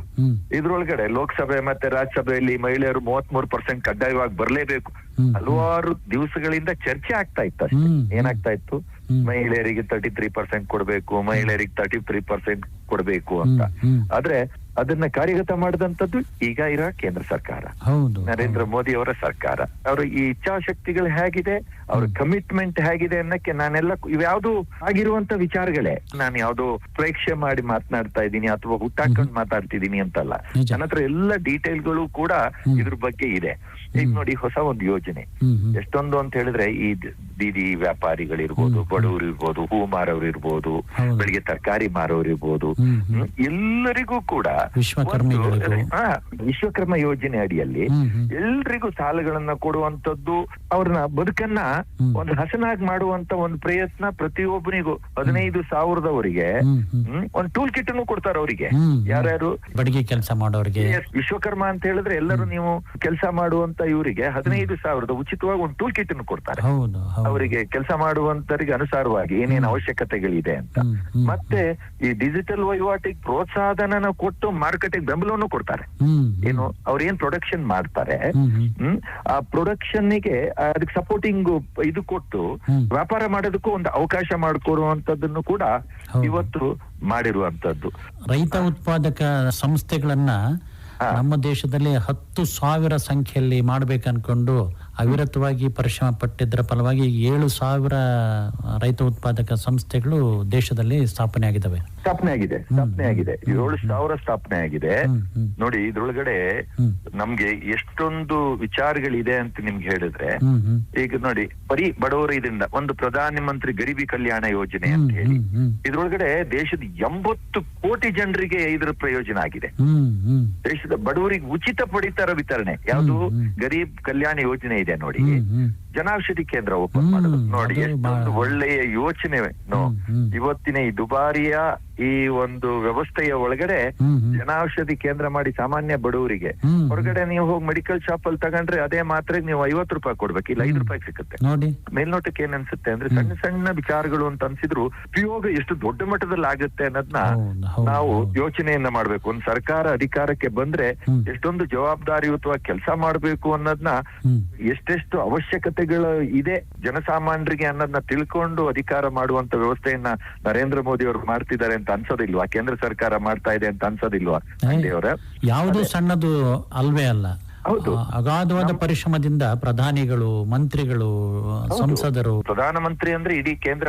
ಇದ್ರೊಳಗಡೆ ಲೋಕಸಭೆ ಮತ್ತೆ ರಾಜ್ಯಸಭೆಯಲ್ಲಿ ಮಹಿಳೆಯರು ಮೂವತ್ ಮೂರು ಪರ್ಸೆಂಟ್ ಕಡ್ಡಾಯವಾಗಿ ಬರಲೇಬೇಕು. ಹಲವಾರು ದಿವಸಗಳಿಂದ ಚರ್ಚೆ ಆಗ್ತಾ ಇತ್ತು ಅಷ್ಟೇ. ಏನಾಗ್ತಾ ಇತ್ತು. ಮಹಿಳೆಯರಿಗೆ ತರ್ಟಿ ತ್ರೀ ಪರ್ಸೆಂಟ್ ಕೊಡ್ಬೇಕು ಮಹಿಳೆಯರಿಗೆ ತರ್ಟಿ ತ್ರೀ ಪರ್ಸೆಂಟ್ ಕೊಡ್ಬೇಕು ಅಂತ. ಆದ್ರೆ ಅದನ್ನ ಕಾರ್ಯಗತ ಮಾಡಿದಂತದ್ದು ಈಗ ಇರೋ ಕೇಂದ್ರ ಸರ್ಕಾರ. ನರೇಂದ್ರ ಮೋದಿ ಅವರ ಸರ್ಕಾರ. ಅವರ ಈ ಇಚ್ಛಾಶಕ್ತಿಗಳು ಹೇಗಿದೆ ಅವ್ರ ಕಮಿಟ್ಮೆಂಟ್ ಹೇಗಿದೆ ಅನ್ನಕ್ಕೆ ನಾನೆಲ್ಲ ಇವ್ಯಾವುದು ಆಗಿರುವಂತ ವಿಚಾರಗಳೇ. ನಾನು ಯಾವ್ದು ಪ್ರೇಕ್ಷೆ ಮಾಡಿ ಮಾತನಾಡ್ತಾ ಇದ್ದೀನಿ ಅಥವಾ ಹುಟ್ಟಾಕೊಂಡು ಮಾತಾಡ್ತಿದ್ದೀನಿ ಅಂತಲ್ಲ. ನನ್ನ ಹತ್ರ ಎಲ್ಲ ಡೀಟೇಲ್ಗಳು ಕೂಡ ಇದ್ರ ಬಗ್ಗೆ ಇದೆ. ಈಗ ನೋಡಿ ಹೊಸ ಒಂದು ಯೋಜನೆ. ಎಷ್ಟೊಂದು ಅಂತ ಹೇಳಿದ್ರೆ ಈ ದೀದಿ ಬೀದಿ ವ್ಯಾಪಾರಿಗಳಿರ್ಬೋದು ಬಡವರು ಇರ್ಬೋದು ಹೂ ಮಾರೋರು ಇರ್ಬೋದು. ಬೆಳಿಗ್ಗೆ ತರಕಾರಿ ಮಾರೋರು ಇರ್ಬೋದು ಎಲ್ಲರಿಗೂ ಕೂಡ ವಿಶ್ವಕರ್ಮ ಯೋಜನೆ ಅಡಿಯಲ್ಲಿ ಎಲ್ರಿಗೂ ಸಾಲಗಳನ್ನ ಕೊಡುವಂತದ್ದು ಅವ್ರನ್ನ ಬದುಕನ್ನ. ಒಂದು ಹಸನಾಗಿ ಮಾಡುವಂತ ಒಂದು ಪ್ರಯತ್ನ ಪ್ರತಿಯೊಬ್ಬನಿಗೂ ಹದಿನೈದು ಸಾವಿರದವರಿಗೆ ಒಂದು ಟೂಲ್ ಕಿಟ್ ಅನ್ನು ಕೊಡ್ತಾರ ಅವರಿಗೆ. ಯಾರ್ಯಾರು? ಬಡಿಗೆ ಕೆಲಸ ಮಾಡೋರಿಗೆ. ವಿಶ್ವಕರ್ಮ ಅಂತ ಹೇಳಿದ್ರೆ ಎಲ್ಲರೂ ನೀವು ಕೆಲಸ ಮಾಡುವಂತ ಇವರಿಗೆ ಹದಿನೈದು ಸಾವಿರದ ಉಚಿತವಾಗಿ ಒಂದು ಟೂಲ್ ಕಿಟ್ ಅನ್ನು ಕೊಡ್ತಾರೆ. ಅವರಿಗೆ ಕೆಲಸ ಮಾಡುವಂತರಿಗೆ ಅನುಸಾರವಾಗಿ ಏನೇನು ಅವಶ್ಯಕತೆಗಳಿದೆ ಅಂತ. ಮತ್ತೆ ಈ ಡಿಜಿಟಲ್ ವಹಿವಾಟಿಗೆ ಪ್ರೋತ್ಸಾಹಧನ ಕೊಟ್ಟು ಮಾರುಕಟ್ಟೆಗೆ ಬೆಂಬಲವನ್ನು ಕೊಡ್ತಾರೆ. ಏನು ಅವ್ರು ಏನ್ ಪ್ರೊಡಕ್ಷನ್ ಮಾಡ್ತಾರೆ ಆ ಪ್ರೊಡಕ್ಷನ್ಗೆ ಅದಕ್ಕೆ ಸಪೋರ್ಟಿಂಗ್ ಇದು ಕೊಟ್ಟು ವ್ಯಾಪಾರ ಮಾಡೋದಕ್ಕೂ ಒಂದು ಅವಕಾಶ ಮಾಡಿಕೊಡುವಂತದ್ದನ್ನು ಕೂಡ ಇವತ್ತು ಮಾಡಿರುವಂತದ್ದು ರೈತ ಉತ್ಪಾದಕ ಸಂಸ್ಥೆಗಳನ್ನ. ನಮ್ಮ ದೇಶದಲ್ಲಿ ಹತ್ತು ಸಾವಿರ ಸಂಖ್ಯೆಯಲ್ಲಿ ಮಾಡ್ಬೇಕು ಅನ್ಕೊಂಡು ಅವಿರತವಾಗಿ ಪರಿಶ್ರಮ ಪಟ್ಟಿದ್ದರ ಫಲವಾಗಿ ಏಳು ಸಾವಿರ ರೈತ ಉತ್ಪಾದಕ ಸಂಸ್ಥೆಗಳು ದೇಶದಲ್ಲಿ ಸ್ಥಾಪನೆ ಆಗಿದ್ದಾವೆ. ಸ್ಥಾಪನೆ ಆಗಿದೆ ಸ್ಥಾಪನೆ ಆಗಿದೆ. ಏಳು ಸಾವಿರ ಸ್ಥಾಪನೆ ಆಗಿದೆ. ನೋಡಿ ಇದ್ರೊಳಗಡೆ ನಮ್ಗೆ ಎಷ್ಟೊಂದು ವಿಚಾರಗಳಿದೆ ಅಂತ ನಿಮ್ಗೆ ಹೇಳಿದ್ರೆ ಈಗ ನೋಡಿ ಬರೀ ಬಡವರ ಇದರಿಂದ ಒಂದು ಪ್ರಧಾನ ಮಂತ್ರಿ ಗರೀಬಿ ಕಲ್ಯಾಣ ಯೋಜನೆ ಅಂತ ಹೇಳಿ ಇದ್ರೊಳಗಡೆ ದೇಶದ ಎಂಬತ್ತು ಕೋಟಿ ಜನರಿಗೆ ಇದರ ಪ್ರಯೋಜನ ಆಗಿದೆ. ದೇಶದ ಬಡವರಿಗೆ ಉಚಿತ ಪಡಿತರ ವಿತರಣೆ ಯಾವುದು. ಗರೀಬ್ ಕಲ್ಯಾಣ ಯೋಜನೆ ಇದೆ ನೋಡಿ. ಜನೌಷಧಿ ಕೇಂದ್ರ ಓಪನ್ ಮಾಡೋದು. ನೋಡಿ ಎಷ್ಟೊಂದು ಒಳ್ಳೆಯ ಯೋಚನೆ. ಇವತ್ತಿನ ಈ ದುಬಾರಿಯ ಈ ಒಂದು ವ್ಯವಸ್ಥೆಯ ಒಳಗಡೆ. ಜನೌಷಧಿ ಕೇಂದ್ರ ಮಾಡಿ ಸಾಮಾನ್ಯ ಬಡವರಿಗೆ. ಹೊರಗಡೆ ನೀವು ಹೋಗಿ ಮೆಡಿಕಲ್ ಶಾಪ್ ಅಲ್ಲಿ ತಗೊಂಡ್ರೆ ಅದೇ ಮಾತ್ರೆಗೆ ನೀವು ಐವತ್ತು ರೂಪಾಯಿ ಕೊಡ್ಬೇಕು. ಇಲ್ಲ ಐದು ರೂಪಾಯಿ ಸಿಗುತ್ತೆ. ಮೇಲ್ನೋಟಕ್ಕೆ ಏನ್ ಅನ್ಸುತ್ತೆ ಅಂದ್ರೆ ಸಣ್ಣ ಸಣ್ಣ ವಿಚಾರಗಳು ಅಂತ ಅನ್ಸಿದ್ರು ಉಪಯೋಗ ಎಷ್ಟು ದೊಡ್ಡ ಮಟ್ಟದಲ್ಲಿ ಆಗುತ್ತೆ ಅನ್ನೋದನ್ನ ನಾವು. ಯೋಚನೆಯನ್ನ ಮಾಡ್ಬೇಕು. ಒಂದು ಸರ್ಕಾರ ಅಧಿಕಾರಕ್ಕೆ ಬಂದ್ರೆ ಎಷ್ಟೊಂದು ಜವಾಬ್ದಾರಿಯುತವಾಗಿ ಕೆಲಸ ಮಾಡ್ಬೇಕು ಅನ್ನೋದನ್ನ ಎಷ್ಟೆಷ್ಟು ಎಷ್ಟೆಷ್ಟು ಅವಶ್ಯಕತೆಗಳು ಇದೆ. ಜನಸಾಮಾನ್ಯರಿಗೆ ಅನ್ನೋದನ್ನ ತಿಳ್ಕೊಂಡು ಅಧಿಕಾರ ಮಾಡುವಂತ ವ್ಯವಸ್ಥೆಯನ್ನ ನರೇಂದ್ರ ಮೋದಿ ಅವರು ಮಾಡ್ತಿದ್ದಾರೆ ಅಂತ ಅನ್ಸೋದಿಲ್ವಾ? ಕೇಂದ್ರ ಸರ್ಕಾರ ಮಾಡ್ತಾ ಇದೆ ಅಂತ ಅನ್ಸೋದಿಲ್ವಾ? ಯಾವುದು ಸಣ್ಣದು ಅಲ್ವೇ ಅಲ್ಲ. ಹೌದು. ಅಗಾಧವಾದ ಪರಿಶ್ರಮದಿಂದ ಪ್ರಧಾನಿಗಳು ಮಂತ್ರಿಗಳು ಸಂಸದರು. ಪ್ರಧಾನಮಂತ್ರಿ ಅಂದ್ರೆ ಇಡೀ ಕೇಂದ್ರ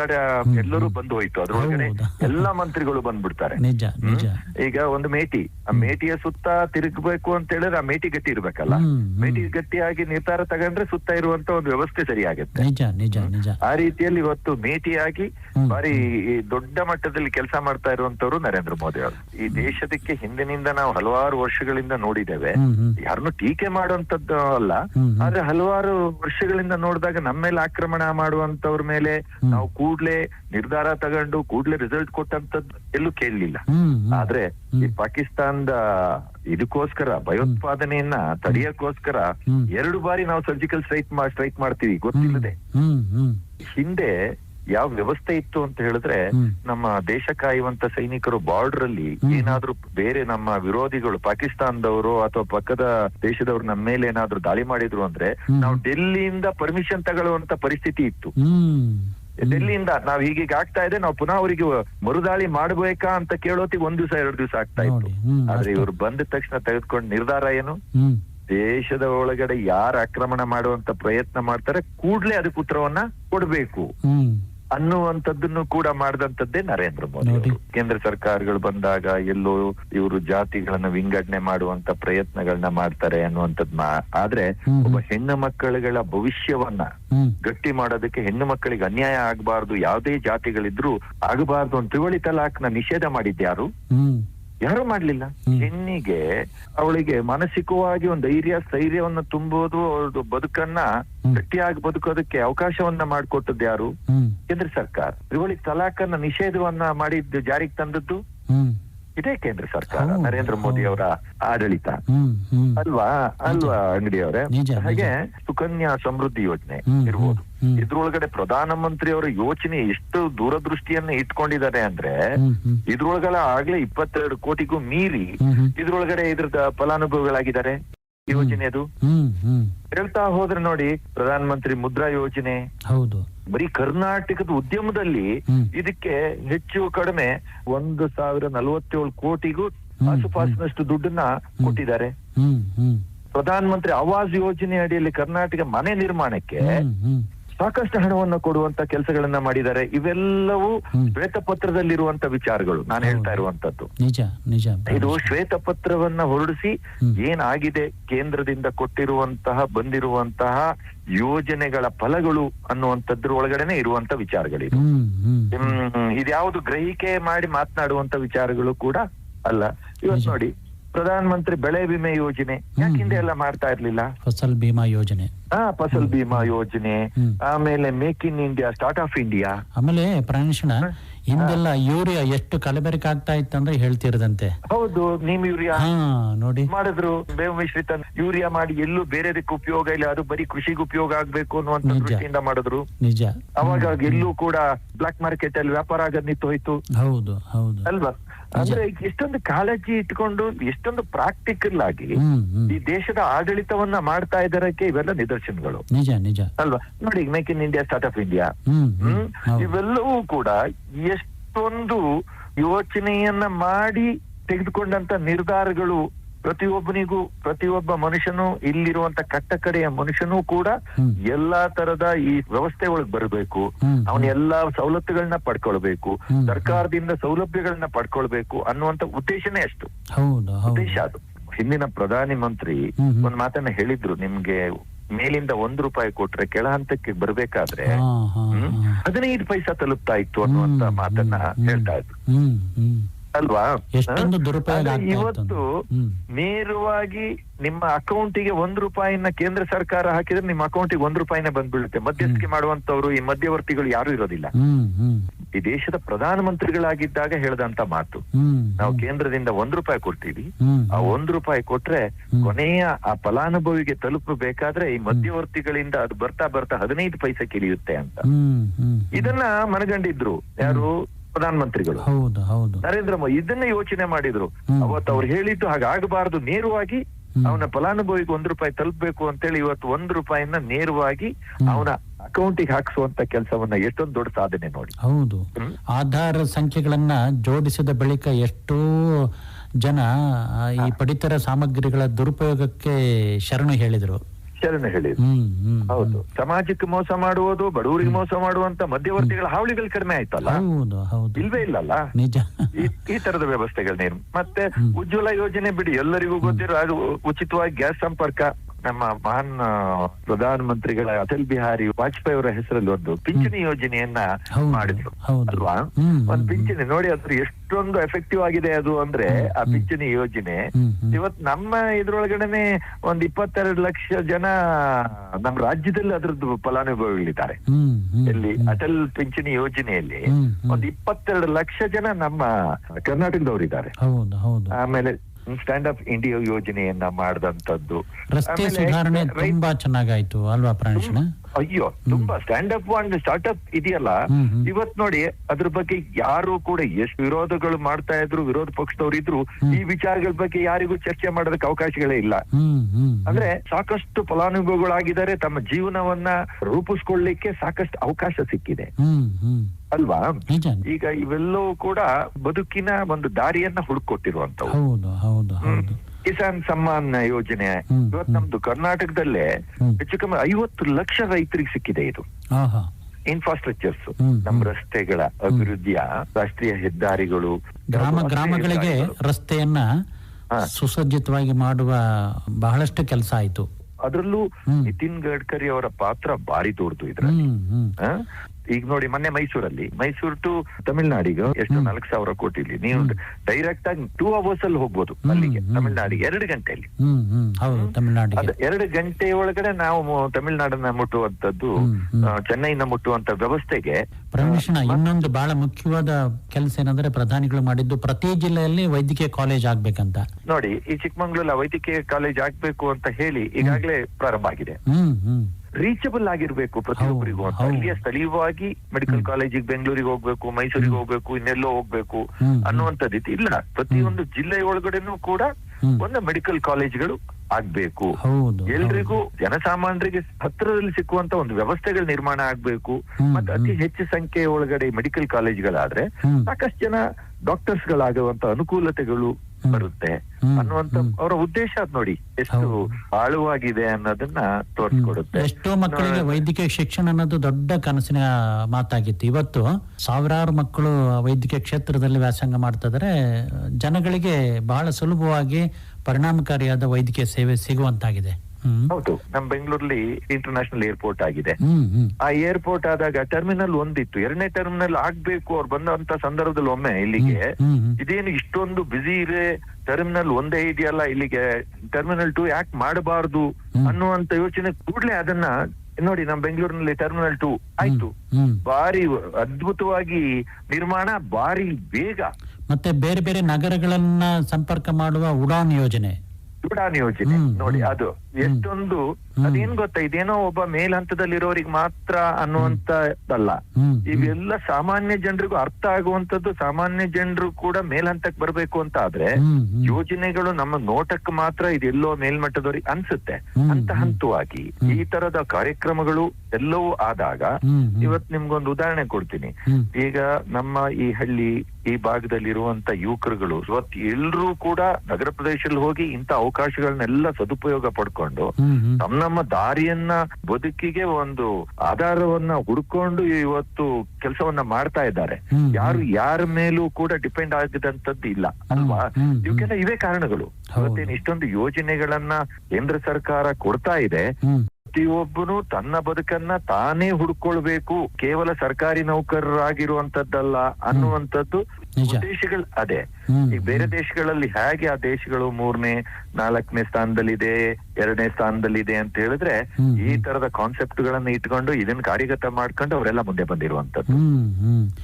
ಎಲ್ಲರೂ ಬಂದು ಹೋಯ್ತು. ಅದ್ರೊಳಗಡೆ. ಎಲ್ಲಾ ಮಂತ್ರಿಗಳು ಬಂದ್ಬಿಡ್ತಾರೆ. ನಿಜ ನಿಜ. ಈಗ ಒಂದು ಮೇಟಿ. ಆ ಮೇಟಿಯ ಸುತ್ತ ತಿರುಗಬೇಕು ಅಂತ ಹೇಳಿದ್ರೆ ಆ ಮೇಟಿ ಗಟ್ಟಿ ಇರ್ಬೇಕಲ್ಲ. ಮೇಟಿ ಗಟ್ಟಿಯಾಗಿ ನಿರ್ಧಾರ ತಗೊಂಡ್ರೆ ಸುತ್ತ ಇರುವಂತ ಒಂದು ವ್ಯವಸ್ಥೆ ಸರಿಯಾಗುತ್ತೆ. ನಿಜ ನಿಜ ನಿಜ. ಆ ರೀತಿಯಲ್ಲಿ ಇವತ್ತು ಮೇಟಿಯಾಗಿ. ಬಾರಿ ಈ ದೊಡ್ಡ ಮಟ್ಟದಲ್ಲಿ ಕೆಲಸ ಮಾಡ್ತಾ ಇರುವಂತವ್ರು ನರೇಂದ್ರ ಮೋದಿ ಅವರು. ಈ ದೇಶದಕ್ಕೆ ಹಿಂದಿನಿಂದ ನಾವು ಹಲವಾರು ವರ್ಷಗಳಿಂದ ನೋಡಿದ್ದೇವೆ. ಯಾರನ್ನು ಟೀಕೆ ಮಾಡುವಂತದ್ದು ಅಲ್ಲ. ಆದ್ರೆ ಹಲವಾರು ವರ್ಷಗಳಿಂದ ನೋಡಿದಾಗ ನಮ್ಮ ಮೇಲೆ ಆಕ್ರಮಣ ಮಾಡುವಂತವ್ರ ಮೇಲೆ ನಾವು ಕೂಡ್ಲೆ ನಿರ್ಧಾರ ತಗೊಂಡು ಕೂಡ್ಲೆ ರಿಸಲ್ಟ್ ಕೊಟ್ಟಂತದ್ದು ಎಲ್ಲೂ ಕೇಳಲಿಲ್ಲ. ಆದ್ರೆ ಈ ಪಾಕಿಸ್ತಾನದ ಇದಕ್ಕೋಸ್ಕರ ಭಯೋತ್ಪಾದನೆಯನ್ನ ತಡೆಯಕ್ಕೋಸ್ಕರ ಎರಡು ಬಾರಿ ನಾವು ಸರ್ಜಿಕಲ್ ಸ್ಟ್ರೈಕ್ ಸ್ಟ್ರೈಕ್ ಮಾಡ್ತೀವಿ ಗೊತ್ತಿಲ್ಲದೆ. ಹಿಂದೆ ಯಾವ ವ್ಯವಸ್ಥೆ ಇತ್ತು ಅಂತ ಹೇಳಿದ್ರೆ ನಮ್ಮ ದೇಶ ಕಾಯುವಂತ ಸೈನಿಕರು ಬಾರ್ಡರ್ ಅಲ್ಲಿ. ಏನಾದ್ರೂ ಬೇರೆ ನಮ್ಮ ವಿರೋಧಿಗಳು ಪಾಕಿಸ್ತಾನದವರು ಅಥವಾ ಪಕ್ಕದ ದೇಶದವರು ನಮ್ಮ ಮೇಲೆ ಏನಾದ್ರೂ ದಾಳಿ ಮಾಡಿದ್ರು ಅಂದ್ರೆ. ನಾವು ಡೆಲ್ಲಿಯಿಂದ ಪರ್ಮಿಷನ್ ತಗೊಳ್ಳುವಂತ ಪರಿಸ್ಥಿತಿ ಇತ್ತು. ಡೆಲ್ಲಿಯಿಂದ ನಾವ್ ಹೀಗೀಗ ಆಗ್ತಾ ಇದೆ ನಾವು ಪುನಃ ಅವರಿಗೆ ಮರುದಾಳಿ ಮಾಡ್ಬೇಕಾ ಅಂತ ಕೇಳೋತಿಗೆ ಒಂದ್ ದಿವಸ ಎರಡು ದಿವಸ ಆಗ್ತಾ ಇತ್ತು. ಆದ್ರೆ. ಇವ್ರು ಬಂದ ತಕ್ಷಣ ತೆಗೆದುಕೊಂಡ್ ನಿರ್ಧಾರ ಏನು? ದೇಶದ ಒಳಗಡೆ ಯಾರು ಆಕ್ರಮಣ ಮಾಡುವಂತ ಪ್ರಯತ್ನ ಮಾಡ್ತಾರೆ ಕೂಡ್ಲೆ ಅದಕ್ಕೆ ಉತ್ತರವನ್ನ ಕೊಡ್ಬೇಕು ಅನ್ನುವಂಥದ್ದನ್ನು ಕೂಡ ಮಾಡಿದಂಥದ್ದೇ ನರೇಂದ್ರ ಮೋದಿ ಅವರು. ಕೇಂದ್ರ ಸರ್ಕಾರಗಳು ಬಂದಾಗ ಎಲ್ಲೋ ಇವರು ಜಾತಿಗಳನ್ನ ವಿಂಗಡಣೆ ಮಾಡುವಂತ ಪ್ರಯತ್ನಗಳನ್ನ ಮಾಡ್ತಾರೆ ಅನ್ನುವಂಥದ್ ಆದ್ರೆ ಒಬ್ಬ ಹೆಣ್ಣು ಮಕ್ಕಳುಗಳ ಭವಿಷ್ಯವನ್ನ ಗಟ್ಟಿ ಮಾಡೋದಕ್ಕೆ ಹೆಣ್ಣು ಮಕ್ಕಳಿಗೆ ಅನ್ಯಾಯ ಆಗಬಾರದು ಯಾವುದೇ ಜಾತಿಗಳಿದ್ರು ಆಗಬಾರದು ಅಂತ ತ್ರಿವಳಿ ನ ನಿಷೇಧ ಮಾಡಿದ್ಯಾರು ಯಾರು ಮಾಡ್ಲಿಲ್ಲ. ಹೆಣ್ಣಿಗೆ ಅವಳಿಗೆ ಮಾನಸಿಕವಾಗಿ ಒಂದು ಧೈರ್ಯ ಸ್ಥೈರ್ಯವನ್ನ ತುಂಬುವುದು ಅವಳದು ಬದುಕನ್ನ. ಗಟ್ಟಿಯಾಗಿ ಬದುಕೋದಕ್ಕೆ ಅವಕಾಶವನ್ನ ಮಾಡಿಕೊಟ್ಟದ್ದು ಯಾರು? ಕೇಂದ್ರ ಸರ್ಕಾರ. ಇವಳಿಗೆ ತಲಾಖನ್ನ ನಿಷೇಧವನ್ನ ಮಾಡಿದ್ದು ಜಾರಿಗೆ ತಂದದ್ದು? ಇದೇ ಕೇಂದ್ರ ಸರ್ಕಾರ ನರೇಂದ್ರ ಮೋದಿ ಅವರ ಆಡಳಿತ. ಅಲ್ವಾ? ಅಲ್ವಾ ಅಂಗಡಿ ಅವರೇ. ಹಾಗೆ ಸುಕನ್ಯಾ ಸಮೃದ್ಧಿ ಯೋಜನೆ ಇರ್ಬೋದು. ಇದ್ರೊಳಗಡೆ ಇದ್ರೊಳಗಡೆ ಪ್ರಧಾನಮಂತ್ರಿ ಅವರ ಯೋಚನೆ ಎಷ್ಟು ದೂರದೃಷ್ಟಿಯನ್ನ ಇಟ್ಕೊಂಡಿದ್ದಾರೆ ಅಂದ್ರೆ ಇದ್ರೊಳಗಡೆ ಆಗ್ಲೇ ಇಪ್ಪತ್ತೆರಡು ಕೋಟಿಗೂ ಮೀರಿ ಇದ್ರೊಳಗಡೆ ಇದ್ರದ ಫಲಾನುಭವಿಗಳಾಗಿದ್ದಾರೆ. ಯೋಜನೆ ಯೋಜನೆದು ಹೇಳ್ತಾ ಹೋದ್ರೆ ನೋಡಿ ಪ್ರಧಾನ ಮಂತ್ರಿ ಮುದ್ರಾ ಯೋಜನೆ. ಹೌದು. ಬರೀ ಕರ್ನಾಟಕದ ಉದ್ಯಮದಲ್ಲಿ ಇದಕ್ಕೆ ಹೆಚ್ಚು ಕಡಿಮೆ ಒಂದು ಸಾವಿರ ನಲವತ್ತೇಳು ಕೋಟಿಗೂ ಆಸುಪಾಸಿನಷ್ಟು ದುಡ್ಡನ್ನ ಕೊಟ್ಟಿದ್ದಾರೆ. ಪ್ರಧಾನ ಮಂತ್ರಿ ಆವಾಸ್ ಯೋಜನೆ ಅಡಿಯಲ್ಲಿ ಕರ್ನಾಟಕ ಮನೆ ನಿರ್ಮಾಣಕ್ಕೆ ಸಾಕಷ್ಟು ಹಣವನ್ನು ಕೊಡುವಂತ ಕೆಲಸಗಳನ್ನ ಮಾಡಿದ್ದಾರೆ. ಇವೆಲ್ಲವೂ ಶ್ವೇತ ಶ್ವೇತಪತ್ರದಲ್ಲಿರುವಂತ ವಿಚಾರಗಳು. ನಾನು ಹೇಳ್ತಾ ಇರುವಂತದ್ದು. ನಿಜ ನಿಜ. ಇದು ಶ್ವೇತಪತ್ರವನ್ನ ಹೊರಡಿಸಿ ಹ್ಮ್. ಏನಾಗಿದೆ ಕೇಂದ್ರದಿಂದ ಕೊಟ್ಟಿರುವಂತಹ ಬಂದಿರುವಂತಹ ಯೋಜನೆಗಳ ಫಲಗಳು ಅನ್ನುವಂಥದ್ರ ಒಳಗಡೆನೆ ಇರುವಂತ ಹ್ಮ್ ಇದ್ಯಾವುದು ಗ್ರಹಿಕೆ ಮಾಡಿ ಮಾತನಾಡುವಂತ ವಿಚಾರಗಳು ಕೂಡ ಅಲ್ಲ. ಇವತ್ತು ನೋಡಿ ಪ್ರಧಾನ ಮಂತ್ರಿ ಬೆಳೆ ವಿಮೆ ಯೋಜನೆ. ಯಾಕೆ ಹಿಂದೆ ಎಲ್ಲ ಮಾಡ್ತಾ ಇರ್ಲಿಲ್ಲ? ಫಸಲ್ ಭೀಮಾ ಯೋಜನೆ. ಹಾ ಫಸಲ್ ಭೀಮಾ ಯೋಜನೆ ಆಮೇಲೆ make in India start up India ಆಮೇಲೆ ಪ್ರಾಣಿಷಣ ಹಿಂದೆಲ್ಲ ಯೂರಿಯಾ ಎಷ್ಟು ಕಲಬೆರಕೆ ಆಗ್ತಾ ಇತ್ತಂದ್ರೆ ಹೇಳ್ತಿರದಂತೆ. ಹೌದು ನೀಮ್ ಯೂರಿಯಾ. ನೋಡಿ. ಮಾಡಿದ್ರು? ಬೇವು ಮಿಶ್ರಿತ ಯೂರಿಯಾ ಮಾಡಿ ಎಲ್ಲೂ ಬೇರೆದಕ್ಕೆ ಉಪಯೋಗ ಇಲ್ಲ ಅದು ಬರೀ ಕೃಷಿಗೆ ಉಪಯೋಗ ಆಗ್ಬೇಕು ಅನ್ನುವಂತ ದೃಷ್ಟಿಯಿಂದ ಮಾಡಿದ್ರು. ನಿಜ. ಅವಾಗ ಎಲ್ಲೂ ಕೂಡ ಬ್ಲಾಕ್ ಮಾರ್ಕೆಟ್ ಅಲ್ಲಿ ವ್ಯಾಪಾರ ಆಗದ್ ನಿಂತು ಹೋಯ್ತು. ಹೌದು ಹೌದು. ಅಲ್ವಾ? ಅಂದ್ರೆ ಎಷ್ಟೊಂದು ಕಾಳಜಿ ಇಟ್ಕೊಂಡು ಎಷ್ಟೊಂದು ಪ್ರಾಕ್ಟಿಕಲ್ ಆಗಿ ಈ ದೇಶದ ಆಡಳಿತವನ್ನ ಮಾಡ್ತಾ ಇದ್ದರಕ್ಕೆ ಇವೆಲ್ಲ ನಿದರ್ಶನಗಳು. ನಿಜ ನಿಜ. ಅಲ್ವಾ? ನೋಡಿ make in India start up India ಹ್ಮ್ ಇವೆಲ್ಲವೂ ಕೂಡ ಎಷ್ಟೊಂದು ಯೋಚನೆಯನ್ನ ಮಾಡಿ ತೆಗೆದುಕೊಂಡಂತ ನಿರ್ಧಾರಗಳು ಪ್ರತಿಯೊಬ್ಬನಿಗೂ ಪ್ರತಿಯೊಬ್ಬ ಮನುಷ್ಯನು ಇಲ್ಲಿರುವಂತ ಕಟ್ಟಕಡೆಯ ಮನುಷ್ಯನೂ ಕೂಡ ಎಲ್ಲಾ ತರದ ಈ ವ್ಯವಸ್ಥೆ ಒಳಗ್ ಬರಬೇಕು. ಅವನ ಎಲ್ಲಾ ಸವಲತ್ತುಗಳನ್ನ ಪಡ್ಕೊಳ್ಬೇಕು. ಸರ್ಕಾರದಿಂದ ಸೌಲಭ್ಯಗಳನ್ನ ಪಡ್ಕೊಳ್ಬೇಕು ಅನ್ನುವಂತ ಉದ್ದೇಶನೇ ಅಷ್ಟು. ಉದ್ದೇಶ ಅದು. ಹಿಂದಿನ ಪ್ರಧಾನಿ ಮಂತ್ರಿ. ಒಂದ್ ಮಾತನ್ನ ಹೇಳಿದ್ರು ನಿಮ್ಗೆ ಮೇಲಿಂದ ಒಂದ್ ರೂಪಾಯಿ ಕೊಟ್ರೆ ಕೆಳ ಹಂತಕ್ಕೆ ಬರ್ಬೇಕಾದ್ರೆ. ಹದಿನೈದು ಪೈಸಾ ತಲುಪ್ತಾ ಇತ್ತು ಅನ್ನುವಂತ ಮಾತನ್ನ ಹೇಳ್ತಾ ಇದ್ರು. ಅಲ್ವಾ? ಇವತ್ತು ನೇರವಾಗಿ ನಿಮ್ಮ ಅಕೌಂಟಿಗೆ ಒಂದ್ ರೂಪಾಯಿನ ಕೇಂದ್ರ ಸರ್ಕಾರ ಹಾಕಿದ್ರೆ ನಿಮ್ಮ ಅಕೌಂಟಿಗೆ ಒಂದ್ ರೂಪಾಯಿನ ಬಂದ್ಬಿಡುತ್ತೆ. ಮಧ್ಯಸ್ಥಿಕೆ ಮಾಡುವಂತವ್ರು ಈ ಮಧ್ಯವರ್ತಿಗಳು ಯಾರು ಇರೋದಿಲ್ಲ. ಈ ದೇಶದ ಪ್ರಧಾನಮಂತ್ರಿಗಳಾಗಿದ್ದಾಗ ಹೇಳದಂತ ಮಾತು. ನಾವು ಕೇಂದ್ರದಿಂದ ಒಂದ್ ರೂಪಾಯಿ ಕೊಡ್ತೀವಿ. ಆ ಒಂದ್ ರೂಪಾಯಿ ಕೊಟ್ರೆ. ಕೊನೆಯ ಆ ಫಲಾನುಭವಿಗೆ ತಲುಪಬೇಕಾದ್ರೆ ಈ ಮಧ್ಯವರ್ತಿಗಳಿಂದ ಅದು ಬರ್ತಾ ಬರ್ತಾ ಹದಿನೈದು ಪೈಸೆ ಕಿಳಿಯುತ್ತೆ ಅಂತ. ಇದನ್ನ ಮನಗಂಡಿದ್ರು. ಯಾರು? ಪ್ರಧಾನಮಂತ್ರಿಗಳು. ಹೌದು ಹೌದು. ನರೇಂದ್ರ ಮೋದಿ ಇದನ್ನ ಯೋಚನೆ ಮಾಡಿದ್ರು. ಅವತ್ತು ಅವ್ರು ಹೇಳಿದ್ದು ಹಾಗಾಗಬಾರದು ನೇರವಾಗಿ ಹ್ಮ್. ಅವನ ಫಲಾನುಭವಿಗೆ ಒಂದ್ ರೂಪಾಯಿ ತಲುಪಬೇಕು ಅಂತೇಳಿ ಇವತ್ತು ಒಂದ್ ರೂಪಾಯಿನ ನೇರವಾಗಿ ಅವನ ಅಕೌಂಟಿಗೆ ಹಾಕಿಸುವಂತ ಕೆಲಸವನ್ನ ಎಷ್ಟೊಂದು ದೊಡ್ಡ ಸಾಧನೆ ನೋಡಿ. ಹೌದು. ಆಧಾರ್ ಸಂಖ್ಯೆಗಳನ್ನ ಜೋಡಿಸಿದ ಬಳಿಕ ಎಷ್ಟೋ ಜನ ಈ ಪಡಿತರ ಸಾಮಗ್ರಿಗಳ ದುರುಪಯೋಗಕ್ಕೆ ಶರಣು ಹೇಳಿದ್ರು. ಶರಣ ಹೇಳಿದ್ರು. ಹೌದು. ಸಮಾಜಕ್ಕೆ ಮೋಸ ಮಾಡುವುದು ಬಡವರಿಗೆ ಮೋಸ ಮಾಡುವಂತ ಮಧ್ಯವರ್ತಿಗಳ ಹಾವಳಿಗಳು ಕಡಿಮೆ ಆಯ್ತಲ್ಲ? ಇಲ್ವೇ ಇಲ್ಲಲ್ಲ? ಈ ತರದ ವ್ಯವಸ್ಥೆಗಳು ವ್ಯವಸ್ಥೆಗಳನ್ನೇನು ಮತ್ತೆ ಉಜ್ವಲ ಯೋಜನೆ ಬಿಡಿ ಎಲ್ಲರಿಗೂ ಗೊತ್ತಿರೋ ಅದು ಉಚಿತವಾಗಿ ಗ್ಯಾಸ್ ಸಂಪರ್ಕ ನಮ್ಮ ಮಹಾನ್ ಪ್ರಧಾನ ಮಂತ್ರಿಗಳ ಅಟಲ್ ಬಿಹಾರಿ ವಾಜಪೇಯಿ ಅವರ ಹೆಸರಲ್ಲಿ ಒಂದು ಪಿಂಚಣಿ ಯೋಜನೆಯನ್ನ ಮಾಡಿದ್ರು. ಅಲ್ವಾ? ಒಂದು ಪಿಂಚಣಿ ನೋಡಿ ಅದ್ರ ಎಷ್ಟೊಂದು ಎಫೆಕ್ಟಿವ್ ಆಗಿದೆ ಅದು ಅಂದ್ರೆ ಆ ಪಿಂಚಣಿ ಯೋಜನೆ. ಇವತ್ ನಮ್ಮ ಇದ್ರೊಳಗಡೆನೆ ಒಂದ್ ಇಪ್ಪತ್ತೆರಡು ಲಕ್ಷ ಜನ ನಮ್ಮ ರಾಜ್ಯದಲ್ಲಿ ಅದ್ರದ್ದು ಫಲಾನುಭವಿಗಳಿದ್ದಾರೆ. ಹ್ಮ್ ಅಟಲ್ ಪಿಂಚಣಿ ಯೋಜನೆಯಲ್ಲಿ ಒಂದ್ ಇಪ್ಪತ್ತೆರಡು ಲಕ್ಷ ಜನ ನಮ್ಮ ಕರ್ನಾಟಕದವರಿದ್ದಾರೆ. ಆಮೇಲೆ ಸ್ಟ್ಯಾಂಡ್ ಅಪ್ ಇಂಡಿಯಾ ಯೋಜನೆಯನ್ನ ಮಾಡಿದಂತದ್ದು ರಸ್ತೆ ಸುಧಾರಣೆ ತುಂಬಾ ಚೆನ್ನಾಗಾಯ್ತು ಅಲ್ವಾ ಪ್ರಾಣೇಶನ ಅಯ್ಯೋ ತುಂಬಾ ಸ್ಟ್ಯಾಂಡ್ ಅಪ್ ಅಂಡ್ ಸ್ಟಾರ್ಟ್ಅಪ್ ಇದೆಯಲ್ಲ? ಹ್ಮ್, ಹ್ಮ್. ಇವತ್ ನೋಡಿ ಅದ್ರ ಬಗ್ಗೆ ಯಾರು ಕೂಡ ಎಷ್ಟು ವಿರೋಧಗಳು ಮಾಡ್ತಾ ಇದ್ರು ವಿರೋಧ ಪಕ್ಷದವ್ರು ಇದ್ರು ಈ ವಿಚಾರಗಳ ಬಗ್ಗೆ ಯಾರಿಗೂ ಚರ್ಚೆ ಮಾಡೋದಕ್ಕೆ ಅವಕಾಶಗಳೇ ಇಲ್ಲ. ಅಂದ್ರೆ ಸಾಕಷ್ಟು ಫಲಾನುಭವಿಗಳಾಗಿದ್ದಾರೆ ತಮ್ಮ ಜೀವನವನ್ನ ರೂಪಿಸ್ಕೊಳ್ಳಿಕ್ಕೆ ಸಾಕಷ್ಟು ಅವಕಾಶ ಸಿಕ್ಕಿದೆ. ಅಲ್ವಾ? ಈಗ ಇವೆಲ್ಲವೂ ಕೂಡ ಬದುಕಿನ ಒಂದು ದಾರಿಯನ್ನ ಹುಡುಕೊಟ್ಟಿರುವಂತವು ಕಿಸಾನ್ ಸಮ್ಮಾನ್ ಯೋಜನೆ. ಇವತ್ ನಮ್ದು ಕರ್ನಾಟಕದಲ್ಲೇ. ಹೆಚ್ಚು ಕಮ್ಮಿ ಐವತ್ತು ಲಕ್ಷ ರೈತರಿಗೆ ಸಿಕ್ಕಿದೆ ಇದು. ಇನ್ಫ್ರಾಸ್ಟ್ರಕ್ಚರ್ಸ್ ನಮ್ಮ ರಸ್ತೆಗಳ ಅಭಿವೃದ್ಧಿಯ ರಾಷ್ಟ್ರೀಯ ಹೆದ್ದಾರಿಗಳು ಗ್ರಾಮ ಗ್ರಾಮಗಳಿಗೆ ರಸ್ತೆಯನ್ನ ಸುಸಜ್ಜಿತವಾಗಿ ಮಾಡುವ ಬಹಳಷ್ಟು ಕೆಲಸ ಆಯ್ತು. ಅದರಲ್ಲೂ ನಿತಿನ್ ಗಡ್ಕರಿ ಅವರ ಪಾತ್ರ ಬಾರಿ ದೊಡ್ಡದು ಇದ್ರಲ್ಲಿ? ಈಗ ನೋಡಿ ಮೊನ್ನೆ ಮೈಸೂರಲ್ಲಿ ಮೈಸೂರು ಟು ತಮಿಳ್ನಾಡಿಗೆ ಎಷ್ಟು. ನಾಲ್ಕು ಸಾವಿರ ಕೋಟಿಲಿ ನೀವು ಡೈರೆಕ್ಟ್ ಆಗಿ ಟೂ ಅವರ್ಸ್ ಅಲ್ಲಿ ಹೋಗ್ಬೋದು ಅಲ್ಲಿಗೆ. ತಮಿಳ್ನಾಡಿಗೆ ಎರಡು ಗಂಟೆಯಲ್ಲಿ. ಎರಡು ಗಂಟೆ ಒಳಗಡೆ ನಾವು ತಮಿಳ್ನಾಡನ್ನ ಮುಟ್ಟುವಂತದ್ದು ಚೆನ್ನೈನ ಮುಟ್ಟುವಂತ ವ್ಯವಸ್ಥೆಗೆ ಪ್ರವೇಶನ ಇನ್ನೊಂದು ಬಹಳ ಮುಖ್ಯವಾದ ಕೆಲಸ ಏನಂದ್ರೆ ಪ್ರಧಾನಿಗಳು ಮಾಡಿದ್ದು ಪ್ರತಿ ಜಿಲ್ಲೆಯಲ್ಲಿ ವೈದ್ಯಕೀಯ ಕಾಲೇಜ್ ಆಗ್ಬೇಕಂತ. ನೋಡಿ ಈ ಚಿಕ್ಕಮಂಗ್ಳೂರ್ ವೈದ್ಯಕೀಯ ಕಾಲೇಜ್ ಆಗ್ಬೇಕು ಅಂತ ಹೇಳಿ ಈಗಾಗಲೇ ಪ್ರಾರಂಭ ಆಗಿದೆ. ರೀಚಬಲ್ ಆಗಿರ್ಬೇಕು ಪ್ರತಿಯೊಬ್ಬರಿಗೂ ಅಂತ. ಇಲ್ಲಿಯ ಸ್ಥಳೀಯವಾಗಿ ಮೆಡಿಕಲ್ ಕಾಲೇಜಿಗೆ ಬೆಂಗಳೂರಿಗೆ ಹೋಗ್ಬೇಕು ಮೈಸೂರಿಗೆ ಹೋಗ್ಬೇಕು ಇನ್ನೆಲ್ಲೋ ಹೋಗ್ಬೇಕು. ಅನ್ನುವಂಥದ್ದು ಇಲ್ಲ. ಪ್ರತಿಯೊಂದು ಜಿಲ್ಲೆಯ ಒಳಗಡೆನೂ ಕೂಡ. ಒಂದು ಮೆಡಿಕಲ್ ಕಾಲೇಜ್ಗಳು ಆಗ್ಬೇಕು. ಎಲ್ರಿಗೂ ಜನಸಾಮಾನ್ಯರಿಗೆ ಹತ್ತಿರದಲ್ಲಿ ಸಿಕ್ಕುವಂತ ಒಂದು ವ್ಯವಸ್ಥೆಗಳು ನಿರ್ಮಾಣ ಆಗ್ಬೇಕು. ಮತ್ತೆ ಅತಿ ಹೆಚ್ಚು ಸಂಖ್ಯೆಯ ಒಳಗಡೆ ಮೆಡಿಕಲ್ ಕಾಲೇಜ್ಗಳಾದ್ರೆ. ಸಾಕಷ್ಟು ಜನ ಡಾಕ್ಟರ್ಸ್ ಗಳಾಗುವಂತ ಅನುಕೂಲತೆಗಳು. ಬರುತ್ತೆ. ಅನ್ನುವಂತ ಅವರ ಉದ್ದೇಶ ಅದ್ ನೋಡಿ. ಎಷ್ಟು ಆಳುವಾಗಿದೆ ಅನ್ನೋದನ್ನ. ತೋರಿಸ್ಕೊಡುತ್ತೆ. ಎಷ್ಟೋ ಮಕ್ಕಳಿಗೆ ವೈದ್ಯಕೀಯ ಶಿಕ್ಷಣ ಅನ್ನೋದು ದೊಡ್ಡ ಕನಸಿನ ಮಾತಾಗಿತ್ತು. ಇವತ್ತು ಸಾವಿರಾರು ಮಕ್ಕಳು ವೈದ್ಯಕೀಯ ಕ್ಷೇತ್ರದಲ್ಲಿ ವ್ಯಾಸಂಗ ಮಾಡ್ತಾ ಜನಗಳಿಗೆ ಬಹಳ ಸುಲಭವಾಗಿ ಪರಿಣಾಮಕಾರಿಯಾದ ವೈದ್ಯಕೀಯ ಸೇವೆ ಸಿಗುವಂತಾಗಿದೆ. ಹೌದು ನಮ್ ಬೆಂಗಳೂರಲ್ಲಿ ಇಂಟರ್ನ್ಯಾಷನಲ್ ಏರ್ಪೋರ್ಟ್ ಆಗಿದೆ. ಆ ಏರ್ಪೋರ್ಟ್ ಆದಾಗ ಟರ್ಮಿನಲ್ ಒಂದಿತ್ತು. ಎರಡನೇ ಟರ್ಮಿನಲ್ ಆಗ್ಬೇಕು ಅವ್ರು ಬಂದಂತ ಸಂದರ್ಭದಲ್ಲಿ ಒಮ್ಮೆ ಇಲ್ಲಿಗೆ. ಇದೇನು ಇಷ್ಟೊಂದು ಬಿಸಿ ಇದೆ ಟರ್ಮಿನಲ್ ಒಂದೇ ಇದೆಯಲ್ಲ ಇಲ್ಲಿಗೆ ಟರ್ಮಿನಲ್ ಟು ಯಾಕೆ ಮಾಡಬಾರದು ಅನ್ನುವಂತ ಯೋಚನೆ ಕೂಡಲೇ ಅದನ್ನ ನೋಡಿ ನಮ್ ಬೆಂಗಳೂರಿನಲ್ಲಿ ಟರ್ಮಿನಲ್ ಟು ಆಯ್ತು. ಭಾರಿ ಬಾರಿ ಅದ್ಭುತವಾಗಿ ನಿರ್ಮಾಣ ಬಾರಿ ಬೇಗ. ಮತ್ತೆ ಬೇರೆ ಬೇರೆ ನಗರಗಳನ್ನ ಸಂಪರ್ಕ ಮಾಡುವ ಉಡಾನ್ ಯೋಜನೆ. ಉಡಾನ್ ಯೋಜನೆ. ನೋಡಿ ಅದು. ಎಷ್ಟೊಂದು. ಅದೇನ್ ಗೊತ್ತಾ? ಇದೇನೋ ಒಬ್ಬ ಮೇಲ್ಹಂತದಲ್ಲಿರೋರಿಗೆ ಮಾತ್ರ ಅನ್ನುವಂತದ್ದಲ್ಲ ಅಲ್ಲ ಇವೆಲ್ಲ ಸಾಮಾನ್ಯ ಜನರಿಗೂ ಅರ್ಥ ಆಗುವಂತದ್ದು ಸಾಮಾನ್ಯ ಜನರು ಕೂಡ ಮೇಲ್ಹಂತಕ್ಕೆ ಬರ್ಬೇಕು ಅಂತ ಆದ್ರೆ ಯೋಜನೆಗಳು ನಮ್ಮ ನೋಟಕ್ಕೆ ಮಾತ್ರ ಇದೆಲ್ಲೋ ಮೇಲ್ಮಟ್ಟದವ್ರಿಗೆ ಅನ್ಸುತ್ತೆ. ಹಂತ ಹಂತವಾಗಿ ಈ ತರದ ಕಾರ್ಯಕ್ರಮಗಳು ಎಲ್ಲವೂ ಆದಾಗ ಇವತ್ ನಿಮ್ಗೊಂದು ಉದಾಹರಣೆ ಕೊಡ್ತೀನಿ. ಈಗ ನಮ್ಮ ಈ ಹಳ್ಳಿ ಈ ಭಾಗದಲ್ಲಿ ಇರುವಂತ ಯುವಕರುಗಳು ಇವತ್ತು ಎಲ್ರೂ ಕೂಡ ನಗರ ಪ್ರದೇಶದಲ್ಲಿ ಹೋಗಿ ಇಂತ ಅವಕಾಶಗಳನ್ನೆಲ್ಲ ಸದುಪಯೋಗ ಪಡ್ಕೊಂಡು ಹ್ಮ್ ನಮ್ಮ ತಮ್ಮ ನಮ್ಮ ದಾರಿಯನ್ನ ಬದುಕಿಗೆ ಒಂದು ಆಧಾರವನ್ನ ಹುಡ್ಕೊಂಡು ಇವತ್ತು ಕೆಲಸವನ್ನ ಮಾಡ್ತಾ ಇದ್ದಾರೆ. ಯಾರು ಯಾರ ಮೇಲೂ ಕೂಡ ಡಿಪೆಂಡ್ ಆಗದಂತದ್ದು ಇಲ್ಲ ಅಲ್ವಾ. ಇವಕ್ಕೆಲ್ಲ ಇವೇ ಕಾರಣಗಳು. ಇವತ್ತೇನು ಇಷ್ಟೊಂದು ಯೋಜನೆಗಳನ್ನ ಕೇಂದ್ರ ಸರ್ಕಾರ ಕೊಡ್ತಾ ಇದೆ. ಪ್ರತಿಯೊಬ್ಬನು ತನ್ನ ಬದುಕನ್ನ ತಾನೇ ಹುಡ್ಕೊಳ್ಬೇಕು. ಕೇವಲ ಸರ್ಕಾರಿ ನೌಕರರಾಗಿರುವಂತದ್ದಲ್ಲ ಅನ್ನುವಂಥದ್ದು ದೇಶಗಳು ಅದೇ. ಈಗ ಬೇರೆ ದೇಶಗಳಲ್ಲಿ ಹೇಗೆ ಆ ದೇಶಗಳು ಮೂರನೇ ನಾಲ್ಕನೇ ಸ್ಥಾನದಲ್ಲಿದೆ ಎರಡನೇ ಸ್ಥಾನದಲ್ಲಿದೆ ಅಂತ ಹೇಳಿದ್ರೆ ಈ ತರದ ಕಾನ್ಸೆಪ್ಟ್ ಗಳನ್ನ ಇಟ್ಕೊಂಡು ಇದನ್ನ ಕಾರ್ಯಗತ ಮಾಡ್ಕೊಂಡು ಅವರೆಲ್ಲ ಮುಂದೆ ಬಂದಿರುವಂತದ್ದು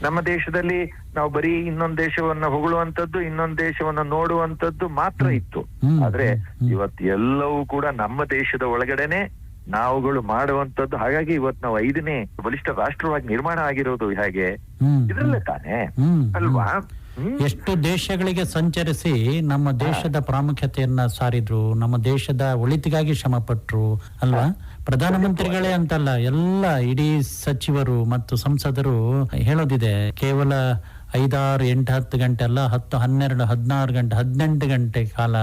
ನಮ್ಮ ದೇಶದಲ್ಲಿ ನಾವು ಬರೀ ಇನ್ನೊಂದ್ ದೇಶವನ್ನ ಹೊಗಳುವಂತದ್ದು ಇನ್ನೊಂದ್ ದೇಶವನ್ನ ನೋಡುವಂತದ್ದು ಮಾತ್ರ ಇತ್ತು. ಆದ್ರೆ. ಇವತ್ತು ಎಲ್ಲವೂ ಕೂಡ ನಮ್ಮ ದೇಶದ ಒಳಗಡೆನೆ ನಾವುಗಳು ಮಾಡುವಂತದ್ದು ಹಾಗಾಗಿ ಇವತ್ತು ನಾವು ಐದನೇ ಬಲಿಷ್ಠ ರಾಷ್ಟ್ರವಾಗಿ ನಿರ್ಮಾಣ ಆಗಿರೋದು ಹೇಗೆ? ಇದ್ರಲ್ಲೇ ತಾನೇ? ಅಲ್ವಾ? ಎಷ್ಟು ದೇಶಗಳಿಗೆ ಸಂಚರಿಸಿ ನಮ್ಮ ದೇಶದ ಪ್ರಾಮುಖ್ಯತೆಯನ್ನ ಸಾರಿದ್ರು ನಮ್ಮ ದೇಶದ ಒಳಿತಿಗಾಗಿ ಶ್ರಮ ಪಟ್ರು ಅಲ್ವಾ? ಪ್ರಧಾನಮಂತ್ರಿಗಳೇ ಅಂತಲ್ಲ ಎಲ್ಲ ಇಡೀ ಸಚಿವರು ಮತ್ತು ಸಂಸದರು ಹೇಳೋದಿದೆ ಕೇವಲ ಐದಾರು ಎಂಟು ಹತ್ತು ಗಂಟೆ ಅಲ್ಲ ಹತ್ತು ಹನ್ನೆರಡು ಹದಿನಾರು ಗಂಟೆ ಹದಿನೆಂಟು ಗಂಟೆ ಕಾಲ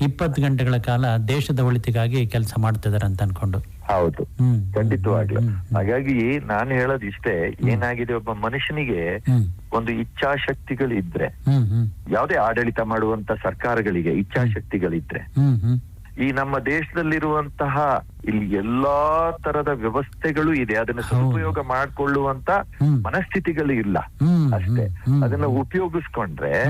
ಇಪ್ಪತ್ತು ಗಂಟೆಗಳ ಕಾಲ ದೇಶದ ಒಳಿತಿಗಾಗಿ ಕೆಲಸ ಮಾಡ್ತಿದ್ದಾರೆ ಅಂತ ಅನ್ಕೊಂಡು. ಹೌದು. ಖಂಡಿತವಾಗ್ಲು. ಹಾಗಾಗಿ ನಾನು ಹೇಳೋದು ಇಷ್ಟೇ ಏನಾಗಿದೆ ಒಬ್ಬ ಮನುಷ್ಯನಿಗೆ ಒಂದು ಇಚ್ಛಾಶಕ್ತಿಗಳಿದ್ರೆ ಯಾವುದೇ ಆಡಳಿತ ಮಾಡುವಂತ ಸರ್ಕಾರಗಳಿಗೆ ಇಚ್ಛಾಶಕ್ತಿಗಳಿದ್ರೆ ಈ ನಮ್ಮ ದೇಶದಲ್ಲಿರುವಂತಹ ಇಲ್ಲಿ ಎಲ್ಲಾ ತರದ ವ್ಯವಸ್ಥೆಗಳು ಇದೆ. ಅದನ್ನ. ಸದುಪಯೋಗ ಮಾಡಿಕೊಳ್ಳುವಂತ ಮನಸ್ಥಿತಿಗಳು ಇಲ್ಲ. ಅಷ್ಟೇ. ಅದನ್ನ ಉಪಯೋಗಿಸ್ಕೊಂಡ್ರೆ.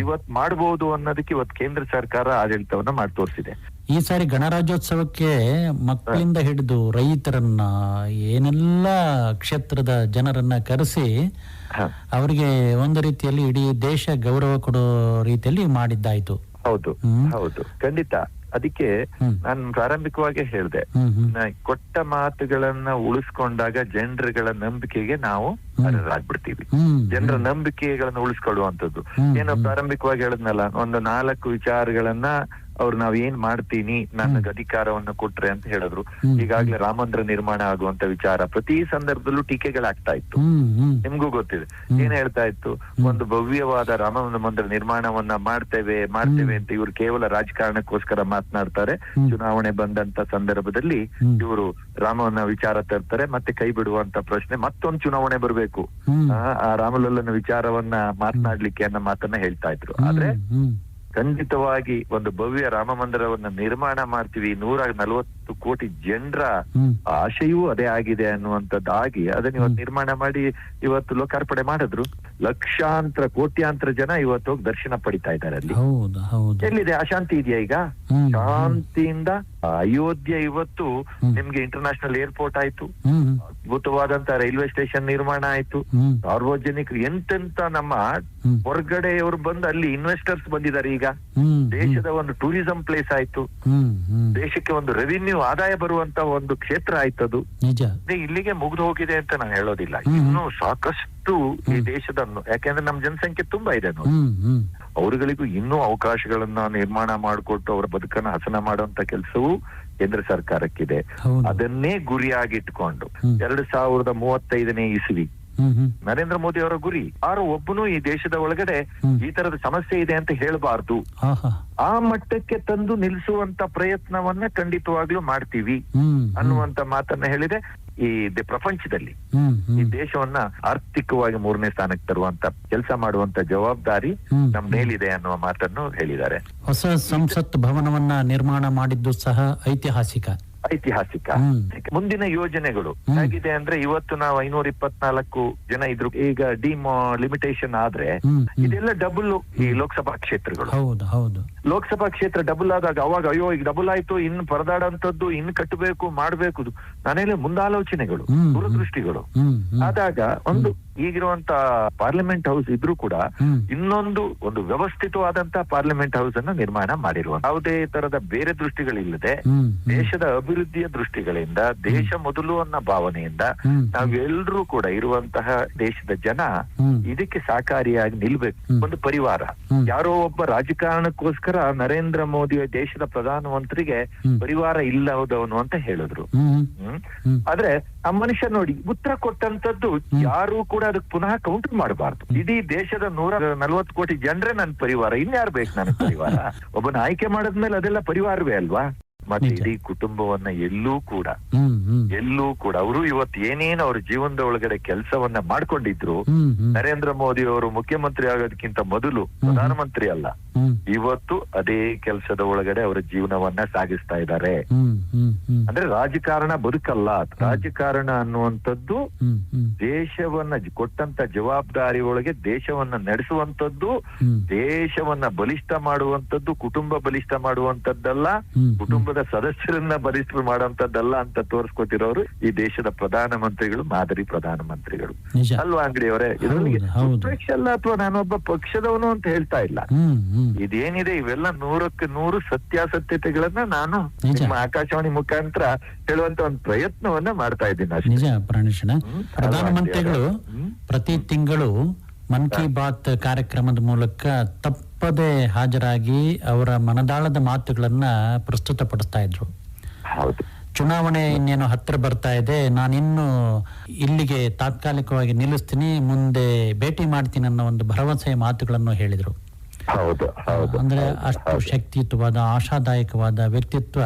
ಇವತ್ ಮಾಡಬಹುದು ಅನ್ನೋದಕ್ಕೆ ಇವತ್ ಕೇಂದ್ರ ಸರ್ಕಾರ ಆಡಳಿತವನ್ನ ಮಾಡಿ ತೋರಿಸಿದೆ. ಈ ಸಾರಿ ಗಣರಾಜ್ಯೋತ್ಸವಕ್ಕೆ ಮಕ್ಕಳಿಂದ ಹಿಡಿದು ರೈತರನ್ನ ಏನೆಲ್ಲ ಕ್ಷೇತ್ರದ ಜನರನ್ನ ಕರೆಸಿ ಅವರಿಗೆ ಒಂದು ರೀತಿಯಲ್ಲಿ ಇಡೀ ದೇಶ ಗೌರವ ಕೊಡೋ ರೀತಿಯಲ್ಲಿ ಮಾಡಿದ್ದಾಯ್ತು. ಹೌದು. ಹೌದು. ಖಂಡಿತ. ಅದಕ್ಕೆ ನಾನು ಪ್ರಾರಂಭಿಕವಾಗಿ ಹೇಳಿದೆ. ಕೊಟ್ಟ ಮಾತುಗಳನ್ನ ಉಳಿಸ್ಕೊಂಡಾಗ ಜನರುಗಳ ನಂಬಿಕೆಗೆ ನಾವು ಅರ್ಹರಾಗ್ಬಿಡ್ತೀವಿ ಹ್ಮ್. ಜನರ ನಂಬಿಕೆಗಳನ್ನ ಉಳಿಸ್ಕೊಳ್ಳುವಂಥದ್ದು. ಏನೋ. ಪ್ರಾರಂಭಿಕವಾಗಿ ಹೇಳದ್ನಲ್ಲ ಒಂದು ನಾಲ್ಕು ವಿಚಾರಗಳನ್ನ ಅವ್ರು ನಾವ್ ಏನ್ ಮಾಡ್ತೀನಿ ನನ್ನ ಅಧಿಕಾರವನ್ನ ಕೊಟ್ರೆ ಅಂತ ಹೇಳಿದ್ರು. ಈಗಾಗಲೇ ರಾಮಂದ್ರ ನಿರ್ಮಾಣ ಆಗುವಂತ ವಿಚಾರ ಪ್ರತಿ ಸಂದರ್ಭದಲ್ಲೂ ಟೀಕೆಗಳಾಗ್ತಾ ಇತ್ತು. ನಿಮ್ಗೂ ಗೊತ್ತಿದೆ. ಏನ್ ಹೇಳ್ತಾ ಇತ್ತು? ಒಂದು ಭವ್ಯವಾದ ರಾಮ ಮಂದಿರ ನಿರ್ಮಾಣವನ್ನ ಮಾಡ್ತೇವೆ ಮಾಡ್ತೇವೆ ಅಂತ ಇವರು ಕೇವಲ ರಾಜಕಾರಣಕ್ಕೋಸ್ಕರ ಮಾತನಾಡ್ತಾರೆ. ಚುನಾವಣೆ ಬಂದಂತ ಸಂದರ್ಭದಲ್ಲಿ. ಇವರು ರಾಮವನ್ನ ವಿಚಾರ ತರ್ತಾರೆ ಮತ್ತೆ ಕೈ ಬಿಡುವಂತ ಪ್ರಶ್ನೆ ಮತ್ತೊಂದು ಚುನಾವಣೆ ಬರಬೇಕು. ಹ್ಮ್. ಆ ರಾಮಲಲ್ಲನ ವಿಚಾರವನ್ನ ಮಾತನಾಡ್ಲಿಕ್ಕೆ ಅನ್ನೋ ಮಾತನ್ನ ಹೇಳ್ತಾ ಇದ್ರು. ಆದ್ರೆ ಖಂಡಿತವಾಗಿ ಒಂದು ಭವ್ಯ ರಾಮ ಮಂದಿರವನ್ನ ನಿರ್ಮಾಣ ಮಾಡ್ತೀವಿ. ನೂರ ನಲವತ್ತು ಕೋಟಿ ಜನರ ಆಶೆಯೂ ಆಶಯವೂ ಅದೇ ಆಗಿದೆ ಅನ್ನುವಂಥದ್ದಾಗಿ ಅದನ್ನ ಇವತ್ತು ನಿರ್ಮಾಣ ಮಾಡಿ ಇವತ್ತು ಲೋಕಾರ್ಪಣೆ ಮಾಡಿದ್ರು. ಲಕ್ಷಾಂತರ ಕೋಟ್ಯಾಂತರ ಜನ ಇವತ್ತು ಹೋಗಿ ದರ್ಶನ ಪಡಿತಾ ಇದ್ದಾರೆ ಅಲ್ಲಿ. ಎಲ್ಲಿದೆ? ಅಶಾಂತಿ ಇದೆಯಾ ಈಗ? ಶಾಂತಿಯಿಂದ ಅಯೋಧ್ಯೆ ಇವತ್ತು. ನಿಮ್ಗೆ ಇಂಟರ್ನ್ಯಾಷನಲ್ ಏರ್ಪೋರ್ಟ್ ಆಯ್ತು. ಅದ್ಭುತವಾದಂತ ರೈಲ್ವೆ ಸ್ಟೇಷನ್ ನಿರ್ಮಾಣ ಆಯ್ತು. ಸಾರ್ವಜನಿಕರು ಎಂತೆಂತ ನಮ್ಮ ಹೊರಗಡೆಯವರು ಬಂದು ಅಲ್ಲಿ ಇನ್ವೆಸ್ಟರ್ಸ್ ಬಂದಿದ್ದಾರೆ ಈಗ. ದೇಶದ ಒಂದು ಟೂರಿಸಂ ಪ್ಲೇಸ್ ಆಯ್ತು. ದೇಶಕ್ಕೆ ಒಂದು ರೆವಿನ್ಯೂ ಆದಾಯ ಬರುವಂತ ಒಂದು ಕ್ಷೇತ್ರ ಆಯ್ತದು. ಇಲ್ಲಿಗೆ ಮುಗಿದು ಹೋಗಿದೆ ಅಂತ ನಾನು ಹೇಳೋದಿಲ್ಲ. ಇನ್ನು ಸಾಕಷ್ಟು ಈ ದೇಶದ ಯಾಕೆಂದ್ರೆ ನಮ್ ಜನಸಂಖ್ಯೆ ತುಂಬಾ ಇದೆ ನೋಡಿ. ಅವರುಗಳಿಗೂ ಇನ್ನೂ ಅವಕಾಶಗಳನ್ನ ನಿರ್ಮಾಣ ಮಾಡಿಕೊಟ್ಟು ಅವರ ಬದುಕನ್ನ ಹಸನ ಮಾಡುವಂತ ಕೆಲಸವೂ ಕೇಂದ್ರ ಸರ್ಕಾರಕ್ಕಿದೆ ಅದನ್ನೇ ಗುರಿಯಾಗಿಟ್ಕೊಂಡು. ಎರಡು ಸಾವಿರದ ಮೂವತ್ತೈದನೇ ಇಸ್ವಿ ನರೇಂದ್ರ ಮೋದಿ ಅವರ ಗುರಿ. ಯಾರು ಒಬ್ಬನು ಈ ದೇಶದ ಒಳಗಡೆ ಈ ತರದ ಸಮಸ್ಯೆ ಇದೆ ಅಂತ ಹೇಳಬಾರ್ದು. ಆ ಮಟ್ಟಕ್ಕೆ ತಂದು ನಿಲ್ಲಿಸುವಂತ ಪ್ರಯತ್ನವನ್ನ ಖಂಡಿತವಾಗ್ಲೂ ಮಾಡ್ತೀವಿ ಅನ್ನುವಂತ ಮಾತನ್ನ ಹೇಳಿದೆ. ಈ ಪ್ರಪಂಚದಲ್ಲಿ ಈ ದೇಶವನ್ನ ಆರ್ಥಿಕವಾಗಿ ಮೂರನೇ ಸ್ಥಾನಕ್ಕೆ ತರುವಂತ ಕೆಲಸ ಮಾಡುವಂತ ಜವಾಬ್ದಾರಿ ನಮ್ಮ ನಮ್ ಮೇಲಿದೆ ಅನ್ನುವ ಮಾತನ್ನು ಹೇಳಿದ್ದಾರೆ. ಹೊಸ ಸಂಸತ್ ಭವನವನ್ನ ನಿರ್ಮಾಣ ಮಾಡಿದ್ದು ಸಹ ಐತಿಹಾಸಿಕ. ಐತಿಹಾಸಿಕ. ಮುಂದಿನ ಯೋಜನೆಗಳು. ಹೇಗಿದೆ ಅಂದ್ರೆ ಇವತ್ತು ನಾವು ಐನೂರ ಇಪ್ಪತ್ನಾಲ್ಕು ಜನ ಇದ್ರು. ಈಗ ಡಿಮ್ ಲಿಮಿಟೇಷನ್ ಆದ್ರೆ. ಇದೆಲ್ಲ ಡಬಲ್ ಈ ಲೋಕಸಭಾ ಕ್ಷೇತ್ರಗಳು. ಹೌದು ಹೌದು. ಲೋಕಸಭಾ ಕ್ಷೇತ್ರ ಡಬಲ್ ಆದಾಗ ಅವಾಗ ಅಯ್ಯೋ ಈಗ ಡಬಲ್ ಆಯ್ತು ಇನ್ ಪರದಾಡಂತದ್ದು ಇನ್ ಕಟ್ಟಬೇಕು ಮಾಡ್ಬೇಕು ನಾನೇಳಿ ಮುಂದಾಲೋಚನೆಗಳು. ದೂರದೃಷ್ಟಿಗಳು. ಆದಾಗ ಒಂದು ಈಗಿರುವಂತ ಪಾರ್ಲಿಮೆಂಟ್ ಹೌಸ್ ಇದ್ರೂ ಕೂಡ ಇನ್ನೊಂದು ಒಂದು ವ್ಯವಸ್ಥಿತವಾದಂತಹ ಪಾರ್ಲಿಮೆಂಟ್ ಹೌಸ್ ಅನ್ನು ನಿರ್ಮಾಣ ಮಾಡಿರುವ ಯಾವುದೇ ತರದ ಬೇರೆ ದೃಷ್ಟಿಗಳಿಲ್ಲದೆ. ದೇಶದ ಅಭಿವೃದ್ಧಿಯ ದೃಷ್ಟಿಗಳಿಂದ ದೇಶ ಮೊದಲು ಅನ್ನೋ ಭಾವನೆಯಿಂದ ನಾವೆಲ್ಲರೂ ಕೂಡ ಇರುವಂತಹ ದೇಶದ ಜನ ಇದಕ್ಕೆ ಸಹಕಾರಿಯಾಗಿ ನಿಲ್ಬೇಕು. ಒಂದು ಪರಿವಾರ. ಯಾರೋ ಒಬ್ಬ ರಾಜಕಾರಣಕ್ಕೋಸ್ಕರ ನರೇಂದ್ರ ಮೋದಿ ದೇಶದ ಪ್ರಧಾನಮಂತ್ರಿಗೆ. ಪರಿವಾರ ಇಲ್ಲದವನು ಅಂತ ಹೇಳಿದ್ರು. ಆದ್ರೆ ಆ ಮನುಷ್ಯ ನೋಡಿ ಉತ್ತರ ಕೊಟ್ಟಂತದ್ದು ಯಾರು ಕೂಡ ಅದಕ್ಕೆ ಪುನಃ ಕೌಂಟರ್ ಮಾಡಬಾರ್ದು. ಇಡೀ ದೇಶದ ನೂರ ನಲ್ವತ್ತು ಕೋಟಿ ಜನರೇ ನನ್ನ ಪರಿವಾರ ಇನ್ಯಾರು ಬೇಕು ನನ್ನ ಪರಿವಾರ? <laughs> ಒಬ್ಬನ ಆಯ್ಕೆ ಮಾಡಿದ್ಮೇಲೆ ಅದೆಲ್ಲ ಪರಿವಾರವೇ ಅಲ್ವಾ? ಮತ್ತೆ ಇಡೀ ಕುಟುಂಬವನ್ನ ಎಲ್ಲೂ ಕೂಡ ಎಲ್ಲೂ ಕೂಡ ಅವರು ಇವತ್ತು ಏನೇನು ಅವ್ರ ಜೀವನದ ಒಳಗಡೆ ಕೆಲಸವನ್ನ ಮಾಡ್ಕೊಂಡಿದ್ರು. ನರೇಂದ್ರ ಮೋದಿ ಅವರು ಮುಖ್ಯಮಂತ್ರಿ ಆಗೋದಕ್ಕಿಂತ ಮೊದಲು ಪ್ರಧಾನಮಂತ್ರಿ ಅಲ್ಲ ಇವತ್ತು ಅದೇ ಕೆಲಸದ ಒಳಗಡೆ ಅವರ ಜೀವನವನ್ನ ಸಾಗಿಸ್ತಾ ಇದ್ದಾರೆ. ಅಂದ್ರೆ ರಾಜಕಾರಣ ಬದುಕಲ್ಲ ರಾಜಕಾರಣ ಅನ್ನುವಂಥದ್ದು ದೇಶವನ್ನ ಕೊಟ್ಟಂತ ಜವಾಬ್ದಾರಿ ಒಳಗೆ ದೇಶವನ್ನ ನಡೆಸುವಂತದ್ದು ದೇಶವನ್ನ ಬಲಿಷ್ಠ ಮಾಡುವಂತದ್ದು ಕುಟುಂಬ ಬಲಿಷ್ಠ ಮಾಡುವಂತದ್ದಲ್ಲ ಹ್ಮ್ ಕುಟುಂಬದ ಸದಸ್ಯರನ್ನ ಬಲಿಷ್ಠ ಮಾಡುವಂತದ್ದಲ್ಲ ಅಂತ ತೋರಿಸ್ಕೊತಿರೋರು ಈ ದೇಶದ ಪ್ರಧಾನ ಮಂತ್ರಿಗಳು ಮಾದರಿ ಪ್ರಧಾನ ಮಂತ್ರಿಗಳು ಅಲ್ವಾ ಅಂಗಡಿಯವರೇ? ಇದರಲ್ಲಿ ಹೌದು. ಪಕ್ಷ ಅಲ್ಲ ಅಥವಾ ನಾನೊಬ್ಬ ಪಕ್ಷದವನು ಅಂತ ಹೇಳ್ತಾ ಇಲ್ಲ. ಇದೇನಿದೆ? ಇವೆಲ್ಲ ನೂರಕ್ಕೆ ನೂರು ಸತ್ಯಾಸತ್ಯತೆಗಳನ್ನ ನಾನು. ನಿಮ್ಮ ಆಕಾಶವಾಣಿ ಮುಖಾಂತರ ಹೇಳುವಂತ ಒಂದು ಪ್ರಯತ್ನವನ್ನ ಮಾಡ್ತಾ ಇದ್ದೀನಿ ಅಷ್ಟೇ. ನಿಜ ಪ್ರಾಣೇಶನ. ಪ್ರಧಾನಮಂತ್ರಿಗಳು ಪ್ರತಿ ತಿಂಗಳು ಮನ್ ಕಿ ಬಾತ್ ಕಾರ್ಯಕ್ರಮದ ಮೂಲಕ ತಪ್ಪದೆ ಹಾಜರಾಗಿ ಅವರ ಮನದಾಳದ ಮಾತುಗಳನ್ನ ಪ್ರಸ್ತುತಪಡಿಸ್ತಾ ಇದ್ರು. ಚುನಾವಣೆ ಇನ್ನೇನು ಹತ್ತಿರ ಬರ್ತಾ ಇದೆ ನಾನಿನ್ನು ಇಲ್ಲಿಗೆ ತಾತ್ಕಾಲಿಕವಾಗಿ ನಿಲ್ಲಿಸ್ತೀನಿ ಮುಂದೆ ಭೇಟಿ ಮಾಡ್ತೀನಿ ಅನ್ನೋ ಒಂದು ಭರವಸೆಯ ಮಾತುಗಳನ್ನು ಹೇಳಿದ್ರು. ಅಂದ್ರೆ ಅಷ್ಟು. ಶಕ್ತಿಯುತವಾದ ಆಶಾದಾಯಕವಾದ ವ್ಯಕ್ತಿತ್ವ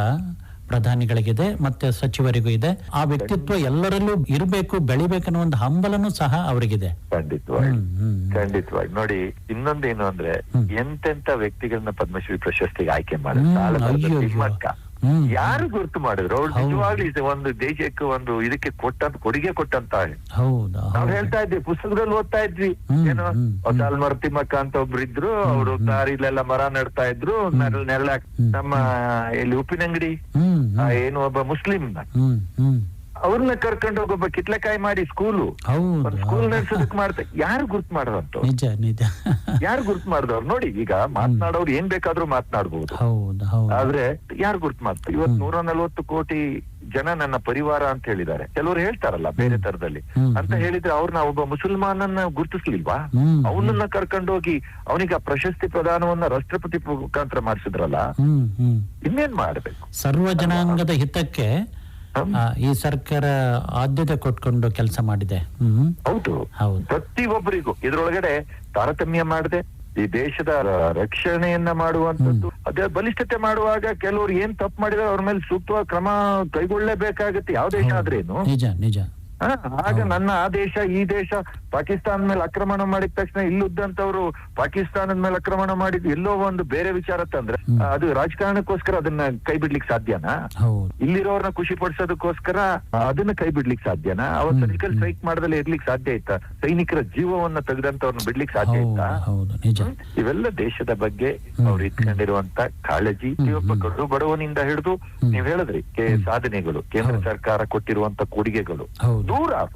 ಪ್ರಧಾನಿಗಳಿಗಿದೆ ಮತ್ತೆ ಸಚಿವರಿಗೂ ಇದೆ. ಆ ವ್ಯಕ್ತಿತ್ವ ಎಲ್ಲರಲ್ಲೂ ಇರಬೇಕು ಬೆಳಿಬೇಕನ್ನೋ ಒಂದು ಹಂಬಲನೂ ಸಹ ಅವರಿಗಿದೆ. ಖಂಡಿತವಾಗಿ. ಖಂಡಿತವಾಗಿ. ನೋಡಿ ಇನ್ನೊಂದೇನು ಅಂದ್ರೆ. ಎಂತೆಂತ ವ್ಯಕ್ತಿಗಳನ್ನ ಪದ್ಮಶ್ರೀ ಪ್ರಶಸ್ತಿಗೆ ಆಯ್ಕೆ ಮಾಡಿದ್ರು ಯಾರು ಗುರುತು ಮಾಡಿದ್ರು? ಅವ್ರು. ನಿಜವಾಗ್ಲೂ ಇದು ಒಂದು ದೇಶಕ್ಕೆ ಒಂದು ಇದಕ್ಕೆ ಕೊಟ್ಟಂತ ಕೊಡುಗೆ ಕೊಟ್ಟಂತ ನಾವು ಹೇಳ್ತಾ ಇದ್ವಿ ಪುಸ್ತಕದಲ್ಲಿ ಓದ್ತಾ ಇದ್ವಿ. ಏನೋ ಸಾಲ್ಮರ್ ತಿಮ್ಮಕ್ಕ ಅಂತ ಒಬ್ರು ಇದ್ರು ಅವರು ದಾರಿಲೆಲ್ಲ ಮರ ನೆಡ್ತಾ ಇದ್ರು ನೆರಳು ನೆರಳ ನಮ್ಮ ಇಲ್ಲಿ ಉಪ್ಪಿನಂಗಡಿ ಏನು ಒಬ್ಬ ಮುಸ್ಲಿಂ ಅವ್ರನ್ನ ಕರ್ಕೊಂಡು ಹೋಗೊಬ್ಬ ಕಿತ್ಲಕಾಯಿ ಮಾಡಿ ಸ್ಕೂಲು ಸ್ಕೂಲ್. ನಡೆಸೋದಕ್ ಮಾಡ್ತಾ. ಯಾರು ಗುರ್ತು ಮಾಡೋದಂತ? ನಿಜ ನಿಜ. ಯಾರು ಗುರ್ತು ಮಾಡಿದವ್ರು? ನೋಡಿ ಈಗ ಮಾತನಾಡೋರು ಏನ್ ಬೇಕಾದ್ರೂ ಮಾತನಾಡಬಹುದು ಹೌದು ಹೌದು. ಆದ್ರೆ ಯಾರು ಗುರ್ತು ಮಾಡ್ತಾರೆ ಇವತ್ ನೂರ ನಲ್ವತ್ತು ಕೋಟಿ ಜನ ನನ್ನ ಪರಿವಾರ ಅಂತ ಹೇಳಿದ್ದಾರೆ. ಕೆಲವರು ಹೇಳ್ತಾರಲ್ಲ ಬೇರೆ ತರದಲ್ಲಿ ಅಂತ ಹೇಳಿದ್ರೆ ಅವ್ರನ್ನ ಒಬ್ಬ ಮುಸಲ್ಮಾನನ್ನ ಗುರ್ತಿಸ್ಲಿಲ್ವಾ? ಅವನನ್ನ ಕರ್ಕೊಂಡೋಗಿ ಅವನಿಗೆ ಆ ಪ್ರಶಸ್ತಿ ಪ್ರದಾನವನ್ನ ರಾಷ್ಟ್ರಪತಿ ಮುಖಾಂತರ ಮಾಡಿಸಿದ್ರಲ್ಲ? ಇನ್ನೇನ್ ಮಾಡ್ಬೇಕು? ಸರ್ವ ಜನಾಂಗದ ಹಿತಕ್ಕೆ ಈ ಸರ್ಕಾರ ಆದ್ಯತೆ ಕೊಟ್ಕೊಂಡು ಕೆಲಸ ಮಾಡಿದೆ. ಹೌದು. ಪ್ರತಿ ಒಬ್ಬರಿಗೂ ಇದ್ರೊಳಗಡೆ ತಾರತಮ್ಯ ಮಾಡದೆ ಈ ದೇಶದ ರಕ್ಷಣೆಯನ್ನ ಮಾಡುವಂತದ್ದು ಅದೇ ಬಲಿಷ್ಠತೆ ಮಾಡುವಾಗ ಕೆಲವರು ಏನ್ ತಪ್ಪು ಮಾಡಿದ್ರೆ ಅವ್ರ ಮೇಲೆ ಸೂಕ್ತವಾದ ಕ್ರಮ ಕೈಗೊಳ್ಳಲೇಬೇಕಾಗತ್ತೆ ಯಾವ ದೇಶ ಆದ್ರೇನು? ನಿಜ ನಿಜ. ಆಗ ನನ್ನ ಆ ದೇಶ ಈ ದೇಶ ಪಾಕಿಸ್ತಾನ ಮೇಲೆ ಆಕ್ರಮಣ ಮಾಡಿದ ತಕ್ಷಣ ಇಲ್ಲುದ್ದಂತವ್ರು ಪಾಕಿಸ್ತಾನದ ಮೇಲೆ ಆಕ್ರಮಣ ಮಾಡಿದ್ ಎಲ್ಲೋ ಒಂದು ಬೇರೆ ವಿಚಾರ ತಂದ್ರೆ ಅದು ರಾಜಕಾರಣಕ್ಕೋಸ್ಕರ ಅದನ್ನ ಕೈ ಬಿಡ್ಲಿಕ್ಕೆ ಸಾಧ್ಯನಾ? ಇಲ್ಲಿರೋರ್ನ ಖುಷಿ ಪಡಿಸೋದಕ್ಕೋಸ್ಕರ ಅದನ್ನ ಕೈ ಬಿಡ್ಲಿಕ್ಕೆ ಸಾಧ್ಯನಾ? ಅವ್ರ ಸರ್ಜಿಕಲ್ ಸ್ಟ್ರೈಕ್ ಮಾಡದಲ್ಲಿ ಇರ್ಲಿಕ್ಕೆ ಸಾಧ್ಯ ಐತಾ ಸೈನಿಕರ ಜೀವವನ್ನ ತೆಗೆದಂತವ್ರನ್ನ ಬಿಡ್ಲಿಕ್ಕೆ ಸಾಧ್ಯ ಇತ್ತಾ? ಇವೆಲ್ಲ ದೇಶದ ಬಗ್ಗೆ ಅವ್ರು ಇಟ್ಕೊಂಡಿರುವಂತ ಕಾಳಜಿ ಪ್ರತಿಯೊಬ್ಬ ಕಡು ಬಡವನಿಂದ ಹಿಡಿದು. ನೀವ್ ಹೇಳಿದ್ರಿ ಸಾಧನೆಗಳು ಕೇಂದ್ರ ಸರ್ಕಾರ ಕೊಟ್ಟಿರುವಂತ ಕೊಡುಗೆಗಳು. ನೂರಾರು.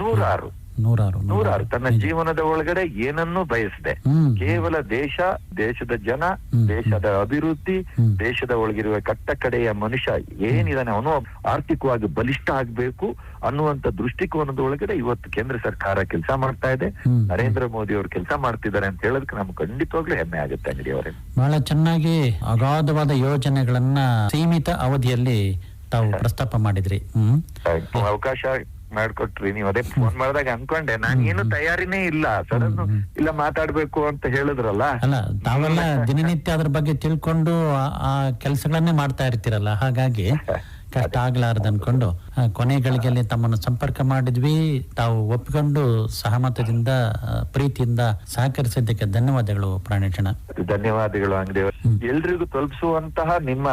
ನೂರಾರು. ನೂರಾರು ನೂರಾರು. ತನ್ನ ಜೀವನದ ಒಳಗಡೆ ಏನನ್ನೂ ಬಯಸದೆ. ಕೇವಲ ದೇಶ ದೇಶದ ಜನ ದೇಶದ ಅಭಿವೃದ್ಧಿ ದೇಶದ ಒಳಗಿರುವ ಕಟ್ಟ ಕಡೆಯ ಮನುಷ್ಯ ಏನಿದಾನೆ ಅವನು ಆರ್ಥಿಕವಾಗಿ ಬಲಿಷ್ಠ ಆಗ್ಬೇಕು ಅನ್ನುವಂತ ದೃಷ್ಟಿಕೋನದ ಒಳಗಡೆ ಇವತ್ತು ಕೇಂದ್ರ ಸರ್ಕಾರ ಕೆಲಸ ಮಾಡ್ತಾ ಇದೆ. ನರೇಂದ್ರ ಮೋದಿ ಅವರು ಕೆಲಸ ಮಾಡ್ತಿದ್ದಾರೆ ಅಂತ ಹೇಳೋದಕ್ಕೆ ನಮ್ಗೆ ಖಂಡಿತವಾಗ್ಲೂ ಹೆಮ್ಮೆ ಆಗುತ್ತೆ ಅಂಗಡಿ ಅವರೇ. ಬಹಳ ಚೆನ್ನಾಗಿ ಅಗಾಧವಾದ ಯೋಜನೆಗಳನ್ನ ಸೀಮಿತ ಅವಧಿಯಲ್ಲಿ ತಾವು ಪ್ರಸ್ತಾಪ ಮಾಡಿದ್ರಿ. ಅವಕಾಶ ಮಾಡ್ಕೊಟ್ರಿ ನೀವು ಅದೇ ಫೋನ್ ಮಾಡಿದಾಗ ಅನ್ಕೊಂಡೆ. ನಾನು ಏನು ತಯಾರಿನೇ ಇಲ್ಲ. ಸಡನ್. ಇಲ್ಲ ಮಾತಾಡ್ಬೇಕು ಅಂತ ಹೇಳಿದ್ರಲ್ಲ? ಅಲ್ಲ ತಾವೆಲ್ಲ ದಿನನಿತ್ಯ ಅದ್ರ ಬಗ್ಗೆ ತಿಳ್ಕೊಂಡು ಆ- ಕೆಲ್ಸಗಳನ್ನೇ ಮಾಡ್ತಾ ಇರ್ತೀರಲ್ಲ? ಹಾಗಾಗಿ <laughs> ಕಷ್ಟ ಆಗ್ಲಾರ್ದು ಅನ್ಕೊಂಡು ಕೊನೆ ಗಳಿಗೆಯಲ್ಲಿ ತಮ್ಮನ್ನು ಸಂಪರ್ಕ ಮಾಡಿದ್ವಿ. ತಾವು ಒಪ್ಪಿಕೊಂಡು ಸಹಮತದಿಂದ ಪ್ರೀತಿಯಿಂದ ಸಹಕರಿಸಿದ್ದಕ್ಕೆ ಧನ್ಯವಾದಗಳು ಪ್ರಾಣೇಶಣ. ಧನ್ಯವಾದಗಳು ಅಂಗಡಿ ಹ್ಮ್. ಎಲ್ರಿಗೂ ತಲುಪಿಸುವಂತಹ ನಿಮ್ಮ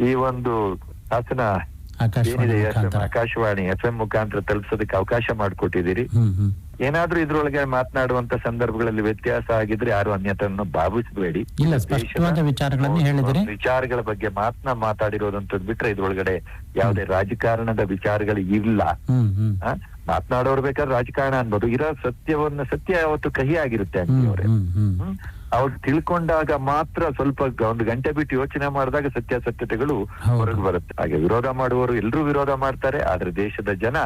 ಈ ಒಂದು ಹಾಸನ ಆಕಾಶವಾಣಿ ಏನಿದೆ ಆಕಾಶವಾಣಿ ಎಫ್ ಎಂ ಮುಖಾಂತರ ತಲುಪಿಸೋದಕ್ಕೆ ಅವಕಾಶ ಮಾಡಿಕೊಟ್ಟಿದ್ದೀರಿ. ಏನಾದ್ರೂ ಇದ್ರೊಳಗೆ ಮಾತನಾಡುವಂತ ಸಂದರ್ಭಗಳಲ್ಲಿ ವ್ಯತ್ಯಾಸ ಆಗಿದ್ರೆ ಯಾರು ಅನ್ಯತನ್ನು ಭಾವಿಸಬೇಡಿ. ವಿಚಾರಗಳ ಬಗ್ಗೆ ಮಾತನ್ನ ಮಾತಾಡಿರೋದಂತದ್ ಬಿಟ್ರೆ ಇದ್ರೊಳಗಡೆ ಯಾವುದೇ ರಾಜಕಾರಣದ ವಿಚಾರಗಳು ಇಲ್ಲ. ಆ, ಬೇಕಾದ್ರೆ ರಾಜಕಾರಣ ಅನ್ಬೋದು. ಇರೋ ಸತ್ಯವನ್ನ ಸತ್ಯ ಯಾವತ್ತು ಕಹಿ ಆಗಿರುತ್ತೆ ಹ್ಮ್. ಅವ್ರು ತಿಳ್ಕೊಂಡಾಗ ಮಾತ್ರ ಸ್ವಲ್ಪ ಒಂದು ಗಂಟೆ ಬಿಟ್ಟು ಯೋಚನೆ ಮಾಡಿದಾಗ ಸತ್ಯಾಸತ್ಯತೆಗಳು. ಹೊರಗೆ ಬರುತ್ತೆ. ಹಾಗೆ ವಿರೋಧ ಮಾಡುವವರು ಎಲ್ಲರೂ ವಿರೋಧ ಮಾಡ್ತಾರೆ ಆದ್ರೆ ದೇಶದ ಜನ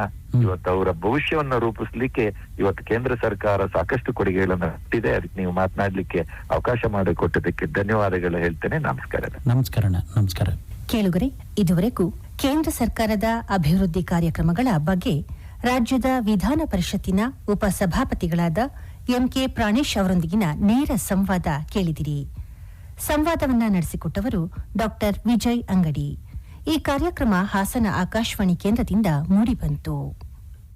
ಇವತ್ತು ಅವರ ಭವಿಷ್ಯವನ್ನ ರೂಪಿಸ್ಲಿಕ್ಕೆ ಇವತ್ತು ಕೇಂದ್ರ ಸರ್ಕಾರ ಸಾಕಷ್ಟು ಕೊಡುಗೆಗಳನ್ನ ಕೊಟ್ಟಿದೆ. ಅದಕ್ಕೆ ನೀವು ಮಾತನಾಡ್ಲಿಕ್ಕೆ ಅವಕಾಶ ಮಾಡಿಕೊಟ್ಟದಕ್ಕೆ ಧನ್ಯವಾದಗಳು ಹೇಳ್ತೇನೆ. ನಮಸ್ಕಾರ. ನಮಸ್ಕಾರ ನಮಸ್ಕಾರ. ಕೇಳುಗರೆ ಇದುವರೆಗೂ ಕೇಂದ್ರ ಸರ್ಕಾರದ ಅಭಿವೃದ್ಧಿ ಕಾರ್ಯಕ್ರಮಗಳ ಬಗ್ಗೆ ರಾಜ್ಯದ ವಿಧಾನ ಪರಿಷತ್ತಿನ ಉಪಸಭಾಪತಿಗಳಾದ ಎಂಕೆ ಪ್ರಾಣೇಶ್ ಅವರೊಂದಿಗಿನ ನೇರ ಸಂವಾದ ಕೇಳಿದಿರಿ. ಸಂವಾದವನ್ನ ನಡೆಸಿಕೊಟ್ಟವರು ಡಾಕ್ಟರ್ ವಿಜಯ್ ಅಂಗಡಿ. ಈ ಕಾರ್ಯಕ್ರಮ ಹಾಸನ ಆಕಾಶವಾಣಿ ಕೇಂದ್ರದಿಂದ ಮೂಡಿಬಂತು.